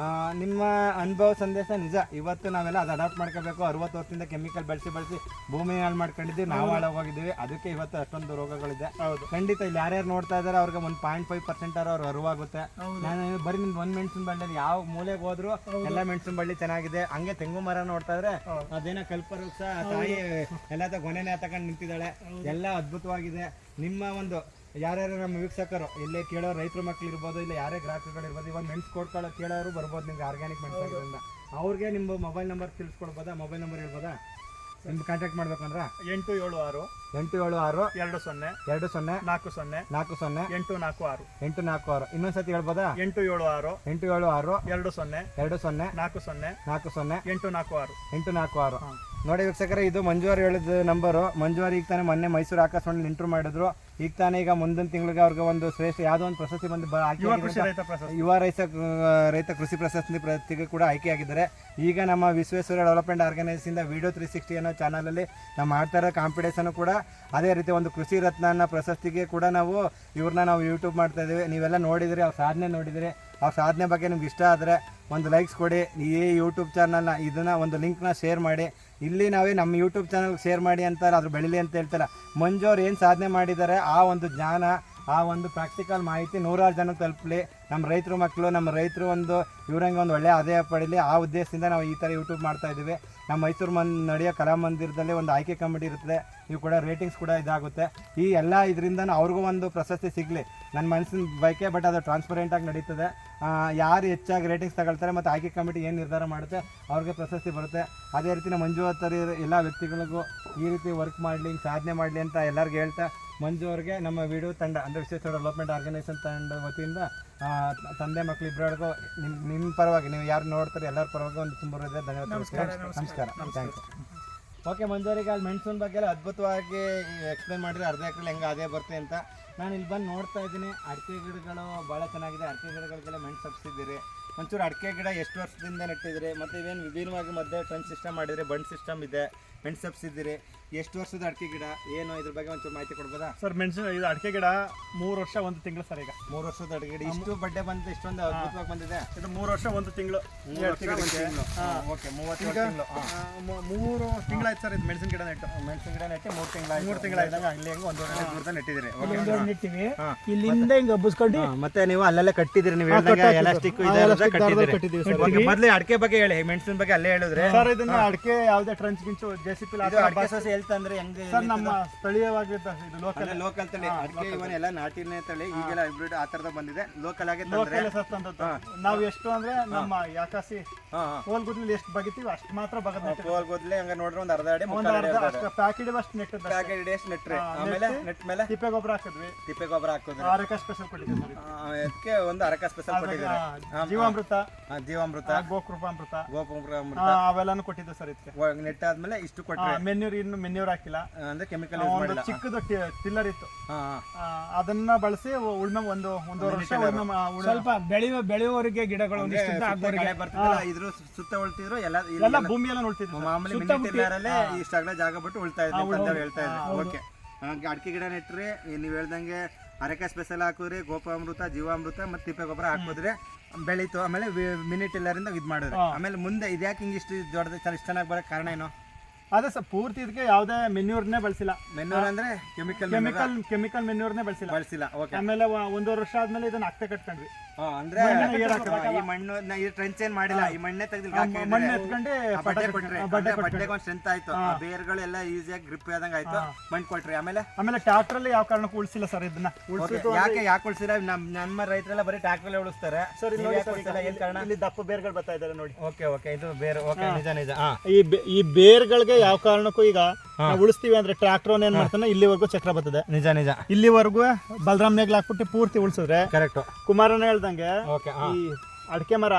ಆ, ನಿಮ್ಮ ಅನುಭವ ಸಂದೇಶ ನಿಜ. ಇವತ್ತು ನಾವೆಲ್ಲ ಅದು ಅಡಾಪ್ಟ್ ಮಾಡ್ಕೋಬೇಕು. ಅರವತ್ತು ವರ್ಷದಿಂದ ಕೆಮಿಕಲ್ ಬಳಸಿ ಬಳಸಿ ಭೂಮಿ ಹಾಳು ಮಾಡ್ಕೊಂಡಿದ್ದೀವಿ. ನಾವು ಹಾಳಾಗೋಗಿದ್ದೀವಿ. ಅದಕ್ಕೆ ಇವತ್ತು ಅಷ್ಟೊಂದು ರೋಗಗಳಿದೆ. ಹೌದು. ಖಂಡಿತ ಇಲ್ಲಿ ಯಾರ್ಯಾರು ನೋಡ್ತಾ ಇದಾರೆ ಅವ್ರಿಗೆ ಒಂದು ಪಾಯಿಂಟ್ ಫೈವ್ ಪರ್ಸೆಂಟ್ ಅವ್ರು ಅರಿವಾಗುತ್ತೆ. ನಾನು ಬರೀ ನಿಮ್ದು ಒಂದ್ ಮೆಣಸಿನ ಬಳ್ಳಿ ಯಾವ ಮೂಲೆಗೆ ಹೋದ್ರು ಎಲ್ಲ ಮೆಣಸಿನ ಬಳ್ಳಿ ಚೆನ್ನಾಗಿದೆ. ಹಂಗೆ ತೆಂಗು ಮರ ನೋಡ್ತಾ ಇದ್ರೆ ಅದೇನೋ ಕಲ್ಪರು ಸಹ ತಾಯಿ ಎಲ್ಲ ಗೊನೆನೇ ಗೊನೆನೆ ತಗೊಂಡು ನಿಂತಿದ್ದಾಳೆ. ಎಲ್ಲ ಅದ್ಭುತವಾಗಿದೆ. ನಿಮ್ಮ ಒಂದು ಯಾರ್ಯಾರು ನಮ್ಮ ವೀಕ್ಷಕರು ಇಲ್ಲೇ ಕೇಳೋ ರೈತರ ಮಕ್ಳು ಇರ್ಬೋದು ಇಲ್ಲ ಯಾರೇ ಗ್ರಾಹಕಗಳು ಇರ್ಬೋದು ಇವಾಗ ಮೆಣಸು ಕೊಡ್ಕೊಳ್ಳೋ ಕೇಳೋರು ಬರ್ಬೋದು ನಿಮ್ಗೆ ಆರ್ಗ್ಯಾನಿಕ್ ಮೆಣಸಾಗಿರೋದ್ರಿಂದ. ಅವ್ರಿಗೆ ನಿಮ್ಮ ಮೊಬೈಲ್ ನಂಬರ್ ತಿಳಿಸ್ಕೊಡ್ಬೋದಾ? ಮೊಬೈಲ್ ನಂಬರ್ ಹೇಳ್ಬೋದಾ? ನಿಮ್ಗೆ ಕಾಂಟ್ಯಾಕ್ಟ್ ಮಾಡ್ಬೇಕಂದ್ರ? ಎಂಟು ಏಳು ಆರು ಎಂಟು ಏಳು ಆರು ಎರಡು ಸೊನ್ನೆ ಎರಡು ಸೊನ್ನೆ ನಾಲ್ಕು ಸೊನ್ನೆ ನಾಲ್ಕು ಸೊನ್ನೆ ಎಂಟು ನಾಲ್ಕು ಆರು ಎಂಟು ನಾಲ್ಕು ಆರು ಇನ್ನೊಂದ್ಸತಿ ಹೇಳ್ಬೋದಾ? ಎಂಟು ಏಳು ಆರು ಎಂಟು ಏಳು ಆರು ಎರಡು ಸೊನ್ನೆ ಎರಡು ಸೊನ್ನೆ ನಾಲ್ಕು ಸೊನ್ನೆ ನಾಲ್ಕು ಸೊನ್ನೆ ಎಂಟು ನಾಲ್ಕು ಆರು ಎಂಟು ನಾಲ್ಕು ಆರು ನೋಡಿ ವೀಕ್ಷಕರೇ ಇದು ಮಂಜುವಾರಿ ಹೇಳಿದ ನಂಬರು. ಮಂಜುವಾರಿ ಈಗ ತಾನೇ ಮೊನ್ನೆ ಮೈಸೂರು ಆಕಾಶವಾಣಿ ಇಂಟ್ರೂ ಮಾಡಿದ್ರು. ಈಗ ತಾನೇ ಈಗ ಮುಂದಿನ ತಿಂಗಳಿಗೆ ಅವ್ರಿಗೆ ಒಂದು ಶ್ರೇಷ್ಠ ಯಾವುದೋ ಒಂದು ಪ್ರಶಸ್ತಿ ಬಂದು ರೈತ ಯುವ ರೈತ ರೈತ ಕೃಷಿ ಪ್ರಶಸ್ತಿ ಪ್ರತಿಗೆ ಕೂಡ ಆಯ್ಕೆಯಾಗಿದ್ದಾರೆ ಈಗ ನಮ್ಮ ವಿಶ್ವೇಶ್ವರ ಡೆವಲಪ್ಮೆಂಟ್ ಆರ್ಗನೈಸಿಂದ ವಿಡಿಯೋ ತ್ರೀ ಸಿಕ್ಸ್ಟಿ ಅನ್ನೋ ಚಾನಲಲ್ಲಿ ನಾವು ಮಾಡ್ತಾ ಇರೋ ಕಾಂಪಿಟೇಷನ್ ಕೂಡ ಅದೇ ರೀತಿ ಒಂದು ಕೃಷಿ ರತ್ನ ಅನ್ನೋ ಪ್ರಶಸ್ತಿಗೆ ಕೂಡ ನಾವು ಇವ್ರನ್ನ ನಾವು ಯೂಟ್ಯೂಬ್ ಮಾಡ್ತಾ ಇದ್ದೀವಿ. ನೀವೆಲ್ಲ ನೋಡಿದಿರಿ ಅವ್ರ ಸಾಧನೆ ನೋಡಿದಿರಿ. ಅವ್ರ ಸಾಧನೆ ಬಗ್ಗೆ ನಿಮ್ಗೆ ಇಷ್ಟ ಆದರೆ ಒಂದು ಲೈಕ್ಸ್ ಕೊಡಿ. ಈ ಯೂಟ್ಯೂಬ್ ಚಾನಲ್ನ ಇದನ್ನ ಒಂದು ಲಿಂಕ್ನ ಶೇರ್ ಮಾಡಿ. ಇಲ್ಲಿ ನಾವೇ ನಮ್ಮ ಯೂಟ್ಯೂಬ್ ಚಾನಲ್ಗೆ ಶೇರ್ ಮಾಡಿ ಅಂತಾರೆ ಅದ್ರ ಬೆಳಿಲಿ ಅಂತ ಹೇಳ್ತಾರೆ ಮಂಜು ಅವ್ರು ಏನು ಸಾಧನೆ ಮಾಡಿದ್ದಾರೆ? ಆ ಒಂದು ಜ್ಞಾನ, ಆ ಒಂದು ಪ್ರಾಕ್ಟಿಕಲ್ ಮಾಹಿತಿ ನೂರಾರು ಜನ ತಲುಪಲಿ. ನಮ್ಮ ರೈತರು ಮಕ್ಕಳು, ನಮ್ಮ ರೈತರು ಒಂದು ಇವ್ರಂಗೆ ಒಂದು ಒಳ್ಳೆಯ ಆದಾಯ ಪಡೀಲಿ. ಆ ಉದ್ದೇಶದಿಂದ ನಾವು ಈ ಥರ ಯೂಟ್ಯೂಬ್ ಮಾಡ್ತಾ ಇದ್ದೀವಿ. ನಮ್ಮ ಮೈಸೂರು ಮನ್, ನಡೆಯೋ ಕಲಾಮಂದಿರದಲ್ಲಿ ಒಂದು ಆಯ್ಕೆ ಕಮಿಟಿ ಇರುತ್ತೆ ನೀವು ಕೂಡ ರೇಟಿಂಗ್ಸ್ ಕೂಡ ಇದಾಗುತ್ತೆ. ಈ ಎಲ್ಲ ಇದರಿಂದ ಅವ್ರಿಗೂ ಒಂದು ಪ್ರಶಸ್ತಿ ಸಿಗಲಿ. ನನ್ನ ಮನಸ್ಸಿನ ಬೈಕೆ ಬಟ್ ಅದು ಟ್ರಾನ್ಸ್ಪರೆಂಟಾಗಿ ನಡೀತದೆ. ಯಾರು ಹೆಚ್ಚಾಗಿ ರೇಟಿಂಗ್ಸ್ ತಗೊಳ್ತಾರೆ ಮತ್ತು ಆಯ್ಕೆ ಕಮಿಟಿ ಏನು ನಿರ್ಧಾರ ಮಾಡುತ್ತೆ, ಅವ್ರಿಗೆ ಪ್ರಶಸ್ತಿ ಬರುತ್ತೆ. ಅದೇ ರೀತಿ ನಮ್ಮ ಮಂಜು ಹತ್ತರ ಎಲ್ಲ ವ್ಯಕ್ತಿಗಳಿಗೂ ಈ ರೀತಿ ವರ್ಕ್ ಮಾಡಲಿ, ಸಾಧನೆ ಮಾಡಲಿ ಅಂತ ಎಲ್ಲರಿಗೂ ಹೇಳ್ತಾ, ಮಂಜು ಅವ್ರಿಗೆ ನಮ್ಮ ವಿಡಿಯೋ ತಂಡ, ಅಂದರೆ ವಿಶೇಷ ಡೆವಲಪ್ಮೆಂಟ್ ಆರ್ಗನೈಸೇಷನ್ ತಂಡ ವತಿಯಿಂದ ತಂದೆ ಮಕ್ಕಳು ಇಬ್ಬರಿಗೂ ನಿಮ್ಮ ನಿಮ್ಮ ಪರವಾಗಿ ನೀವು ಯಾರು ನೋಡ್ತಾರೆ ಎಲ್ಲರ ಪರವಾಗಿ ಒಂದು ತುಂಬ ಧನ್ಯವಾದ ನಮಸ್ಕಾರ ಥ್ಯಾಂಕ್ ಯು ಓಕೆ ಮಂಜೂರಿಗೆ ಅಲ್ಲಿ ಮೆಣಸಿನ ಬಗ್ಗೆ ಎಲ್ಲ ಅದ್ಭುತವಾಗಿ ಎಕ್ಸ್ಪ್ಲೇನ್ ಮಾಡಿದ್ರೆ ಅರ್ಧ ಎಕರೆ ಹೆಂಗೆ ಅದೇ ಬರುತ್ತೆ ಅಂತ. ನಾನು ಇಲ್ಲಿ ಬಂದು ನೋಡ್ತಾ ಇದ್ದೀನಿ. ಅಡಿಕೆ ಗಿಡಗಳು ಭಾಳ ಚೆನ್ನಾಗಿದೆ. ಅಡಿಕೆ ಗಿಡಗಳಿಗೆಲ್ಲ ಮೆಣಸು ಹಬ್ಸಿದ್ದೀರಿ. ಒಂಚೂರು ಅಡಿಕೆ ಗಿಡ ಎಷ್ಟು ವರ್ಷದಿಂದ ನೆಟ್ಟಿದ್ರಿ ಮತ್ತು ಇದೇನು ವಿಭಿನ್ನವಾಗಿ ಮಧ್ಯೆ ಟ್ರಂಚ್ ಸಿಸ್ಟಮ್ ಮಾಡಿದರೆ ಬಂಡ್ ಸಿಸ್ಟಮ್ ಇದೆ. ಮೆಣಸು ಸಬ್ಸಿದ್ದೀರಿ ಎಷ್ಟು ವರ್ಷದ ಅಡಿಕೆ ಗಿಡ ಏನು ಇದ್ರ ಬಗ್ಗೆ ಒಂಚೂರು ಮಾಹಿತಿ ಕೊಡ್ಬೋದಾ? ಸರ್ ಮೆಣಸಿನ ಇದು ಅಡಿಕೆ ಗಿಡ ಮೂರು ವರ್ಷ ಒಂದು ತಿಂಗಳು ಸರ್ ಈಗ. ಮೂರು ವರ್ಷದ ಅಡಿಗೆ ಗಿಡ. ಇಷ್ಟು ಬಡ್ಡೆ ಬಂದಿದೆ ಇಷ್ಟೊಂದು ಅದ್ಭುತವಾಗಿ ಬಂದಿದೆ? ಇದು ಮೂರು ವರ್ಷ ಒಂದು ತಿಂಗಳು ಓಕೆ ಮೂವತ್ತು ತಿಂಗಳು. ಮೂರು ತಿಂಗಳಾಯ್ತು ಸರ್ ಇದು ಮೆಣಸಿನ ಗಿಡ ನೆಟ್ಟು. ಮೆಣಸಿನ ಗಿಡ ನೆಟ್ಟು ಮೂರು ತಿಂಗಳು ಮೂರು ತಿಂಗಳಾಯ್ತು. ಅಲ್ಲಿ ಹೆಂಗೆ ಒಂದು ದೂರದಲ್ಲಿ ನೆಟ್ಟಿದ್ದೀರಿ. ನೆಟ್ಟಿವಿ. ಇಲ್ಲಿಂದ ಹಿಂಗ ಹಬ್ಬಿಸ್ಕೊಂಡು ಮತ್ತೆ ನೀವು ಅಲ್ಲಲ್ಲೇ ಕಟ್ಟಿದಿರಿ ನೀವು ಎಲಾಸ್ಟಿಕ್ ಕಟ್ಟಿದಿರಿ ಮೊದಲು ಅಡಿಕೆ ಬಗ್ಗೆ ಹೇಳಿ ಮೆಣಸಿನ ಬಗ್ಗೆ ಅಲ್ಲೇ ಹೇಳಿದ್ರೆ. ಸರ್ ಇದನ್ನ ಅಡಿಕೆ ಯಾವುದೇ ಟ್ರಂಚ್ ಗಿಂಚು ಜೆ ಸಿ ಪಿ ಇದು ಅಡಿಕೆ ಸಸಿ ಹೇಳ್ತಂದ್ರೆ ಹೆಂಗೆ ಸರ್ ನಮ್ಮ ಸ್ಥಳೀಯವಾಗಿದ್ದ ಇದು ಲೋಕಲ್ ಲೋಕಲ್ ತಳಿ. ಅಡಿಕೆ ಇವನ್ ಎಲ್ಲ ನಾಟಿನೇ ತಳಿ ಈಗೆಲ್ಲ ಹೈಬ್ರಿಡ್ ಆ ತರದ ಬಂದಿದೆ. ಲೋಕಲ್ ಆಗಿ ತಂದ್ರೆ. ಲೋಕಲ್ ಸರ್ ತಂದದ್ದು. ನಾವು ಎಷ್ಟು ಅಂದ್ರೆ ನಮ್ಮ ಯಾಕಾಸಿ ಹಾ ಗುದ್ಲಿ ಎಷ್ಟು ಬಗಿತೀವಿ ಅಷ್ಟು ಮಾತ್ರ ಬಗದ್ ಕೋಲ್ ಗುದ್ಲಿ ಹಂಗ ನೋಡ್ರಿ ಒಂದ್ ಅರ್ಧ ಅಡಿ ಒಂದು ಅಡಿ ಅರ್ಧ ಅಷ್ಟು ಪ್ಯಾಕೆಟ್ ಅಷ್ಟು ನೆಟ್ಟದ ಅಡಿ ಡೇಸ್ ನೆಟ್ರಿ. ಆಮೇಲೆ ನೆಟ್ ಮೇಲೆ ತಿಪ್ಪೆ ಗೊಬ್ಬರ ಹಾಕಿದ್ವಿ. ತಿಪ್ಪೆ ಗೊಬ್ಬರ ಹಾಕಿದ್ವಿ ಆರಕ ಸ್ಪೆಷಲ್ ಕೊಟ್ಟಿದ್ದೀವಿ ಸರ್ ಅದಕ್ಕೆ ಒಂದು ಅರಕ ಸ್ಪೆಷಲ್ ಕೊಟ್ಟಿದ್ದಾರೆ. ಆ, ಜೀವಾಮೃತ. ಜೀವಾಮೃತ. ಗೋಕೃಪಾಮೃತ. ಗೋಕೃಪಾಮೃತ. ಅವೆಲ್ಲಾನು ಕೊಟ್ಟಿದ್ದೆ ಸರ್ ಇದಕ್ಕೆ. ನೆಟ್ಟಾದ್ಮೇಲೆ ಇಷ್ಟು ಕೊಟ್ರಿ. ಮೆನ್ಯೂರ್ ಇನ್ನು ಮೆನ್ಯೂರ್ ಹಾಕಿಲ್ಲ. ಅಂದ್ರೆ ಕೆಮಿಕಲ್ ಯೂಸ್ ಒಂದು ಮಾಡಿಲ್ಲ. ಚಿಕ್ಕದು ಟಿಲ್ಲರ್ ಇತ್ತು. ಹಾ ಆ, ಅದನ್ನ ಬಳಸಿ ಉಳ್ಮೆ ಒಂದು ಒಂದೂವರೆ ವರ್ಷ ಉಳ್ಮೆ ಮಾ- ಉಳ್ಮೆ- ಸ್ವಲ್ಪ ಬೆಳೆಯುವ ಬೆಳೆಯುವವರಿಗೆ ಗಿಡಗಳು ಒಂದಿಷ್ಟು ಇದ್ರ ಸುತ್ತ ಉಳ್ತಿದ್ರು ಎಲ್ಲ ಎಲ್ಲ ಭೂಮಿ ಎಲ್ಲ ನೋಡ್ತಿದ್ವಿ ಸರ್. ಮಾಮೂಲಿ ಮಿನಿ ಟಿಲ್ಲರಲ್ಲೇ ಇಷ್ಟಾಗಲ ಜಾಗ ಬಿಟ್ಟು ಉಳ್ತಾ ಇದ್ರು ಅಂತ ಹೇಳ್ತಾ ಇದ್ರು ಓಕೆ ಅಡಿಕೆ ಗಿಡ ನೆಟ್ರಿ ನೀವು ಹೇಳ್ದಂಗೆ ಅರೆಕ ಸ್ಪೆಷಲ್ ಹಾಕಿದ್ರೆ ಗೋಪಾಮೃತ ಜೀವಾಮೃತ ಮತ್ತೆ ತಿಪ್ಪೆ ಗೊಬ್ಬರ ಹಾಕಿದ್ರೆ ಬೆಳೀತು. ಆಮೇಲೆ ಮಿನಿ ಟಿಲ್ಲರಿಂದ ಇದು ಮಾಡಿದ್ರಿ. ಆಮೇಲೆ ಮುಂದೆ ಇದ್ಯಾಕೆ ಹಿಂಗೆ ಇಷ್ಟು ದೊಡ್ಡದು ಇಷ್ಟು ಚೆನ್ನಾಗಿ ಬರೋಕ್ಕೆ ಕಾರಣ ಏನು? ಅದೇ ಸರ್ ಪೂರ್ತಿ ಇದಕ್ಕೆ ಯಾವುದೇ ಮೆನ್ಯೂರ್ನೇ ಬಳಸಿಲ್ಲ. ಮೆನ್ಯೂರ್ ಅಂದ್ರೆ ಕೆಮಿಕಲ್ ಕೆಮಿಕಲ್ ಕೆಮಿಕಲ್ ಮೆನ್ಯೂರ್ನೇ ಬಳಸಿಲ್ಲ. ಬಳಸಿಲ್ಲ ಓಕೆ ಆಮೇಲೆ ವ- ಒಂದೂವರೆ ವರ್ಷ ಆದ್ಮೇಲೆ ಇದನ್ನ ಅಕ್ತೆ ಕಟ್ಕೊಂಡ್ವಿ. ಅಂದ್ರೆ ಈ ಮಣ್ಣು ನಾ ಈ ಟ್ರೆಂಚ್ ಏನ್ ಮಾಡಿಲ್ಲ ಈ ಮಣ್ಣೆ ತೆಗೆದು ಮಣ್ಣು ಎತ್ಕೊಂಡು ಬಡ್ಡೆ ಕೊಟ್ರಿ ಬಡ್ಡೆ ಬಡ್ಡೆಗೆ ಒಂದು ಸ್ಟ್ರೆಂತ್ ಆಯ್ತು. ಆ ಬೇರ್ಗಳೆಲ್ಲ ಈಸಿಯಾಗಿ ಗ್ರಿಪ್ ಆದಂಗ ಆಯ್ತು ಮಣ್ಣು ಕೊಟ್ರಿ. ಆಮೇಲೆ? ಆಮೇಲೆ ಟ್ರಾಕ್ಟರ್ ಅಲ್ಲಿ ಯಾವ ಕಾರಣಕ್ಕೂ ಉಳಿಸಿಲ್ಲ ಸರ್ ಇದನ್ನ. Okay, ಯಾಕೆ ಯಾಕೆ ಉಳಿಸಿರ ನಮ್ ನಮ್ಮ ರೈತರೆಲ್ಲ ಬರೀ ಟ್ರಾಕ್ಟರ್ ಉಳಿಸ್ತಾರೆ. ಸರ್ ನೀವ್ ಯಾಕೆ ಏನ್ ಕಾರಣ? ಇಲ್ಲಿ ದಪ್ಪ ಬೇರ್ಗಳು ಬರ್ತಾ ಇದ್ದಾರೆ ನೋಡಿ. ಓಕೆ ಓಕೆ ಇದು ಬೇರೆ ಓಕೆ ನಿಜ ನಿಜ. ಹಾ. ಈ ಬೆ- ಈ ಬೇರ್ಗಳಿಗೆ ಯಾವ ಕಾರಣಕ್ಕೂ ಈಗ ನಾವು ಉಳಿಸ್ತೀವಿ ಅಂದ್ರೆ ಟ್ರಾಕ್ಟರ್ ಏನ್ ಮಾಡ್ತಾನೆ ಇಲ್ಲಿವರೆಗೂ ಚಕ್ರ ಬರ್ತದೆ. ನಿಜ ನಿಜ. ಇಲ್ಲಿವರೆಗೂ ಬಲರಾಮ್ ನೇಗ್ಲ ಹಾಕ್ಬಿಟ್ಟು ಪೂರ್ತಿ ಉಳಿಸಿದ್ರೆ ಕರೆಕ್ಟ್ ಕುಮಾರನ ಹೇಳ್ದಂಗೆ ಓಕೆ ಈ ಅಡಿಕೆ ಮರ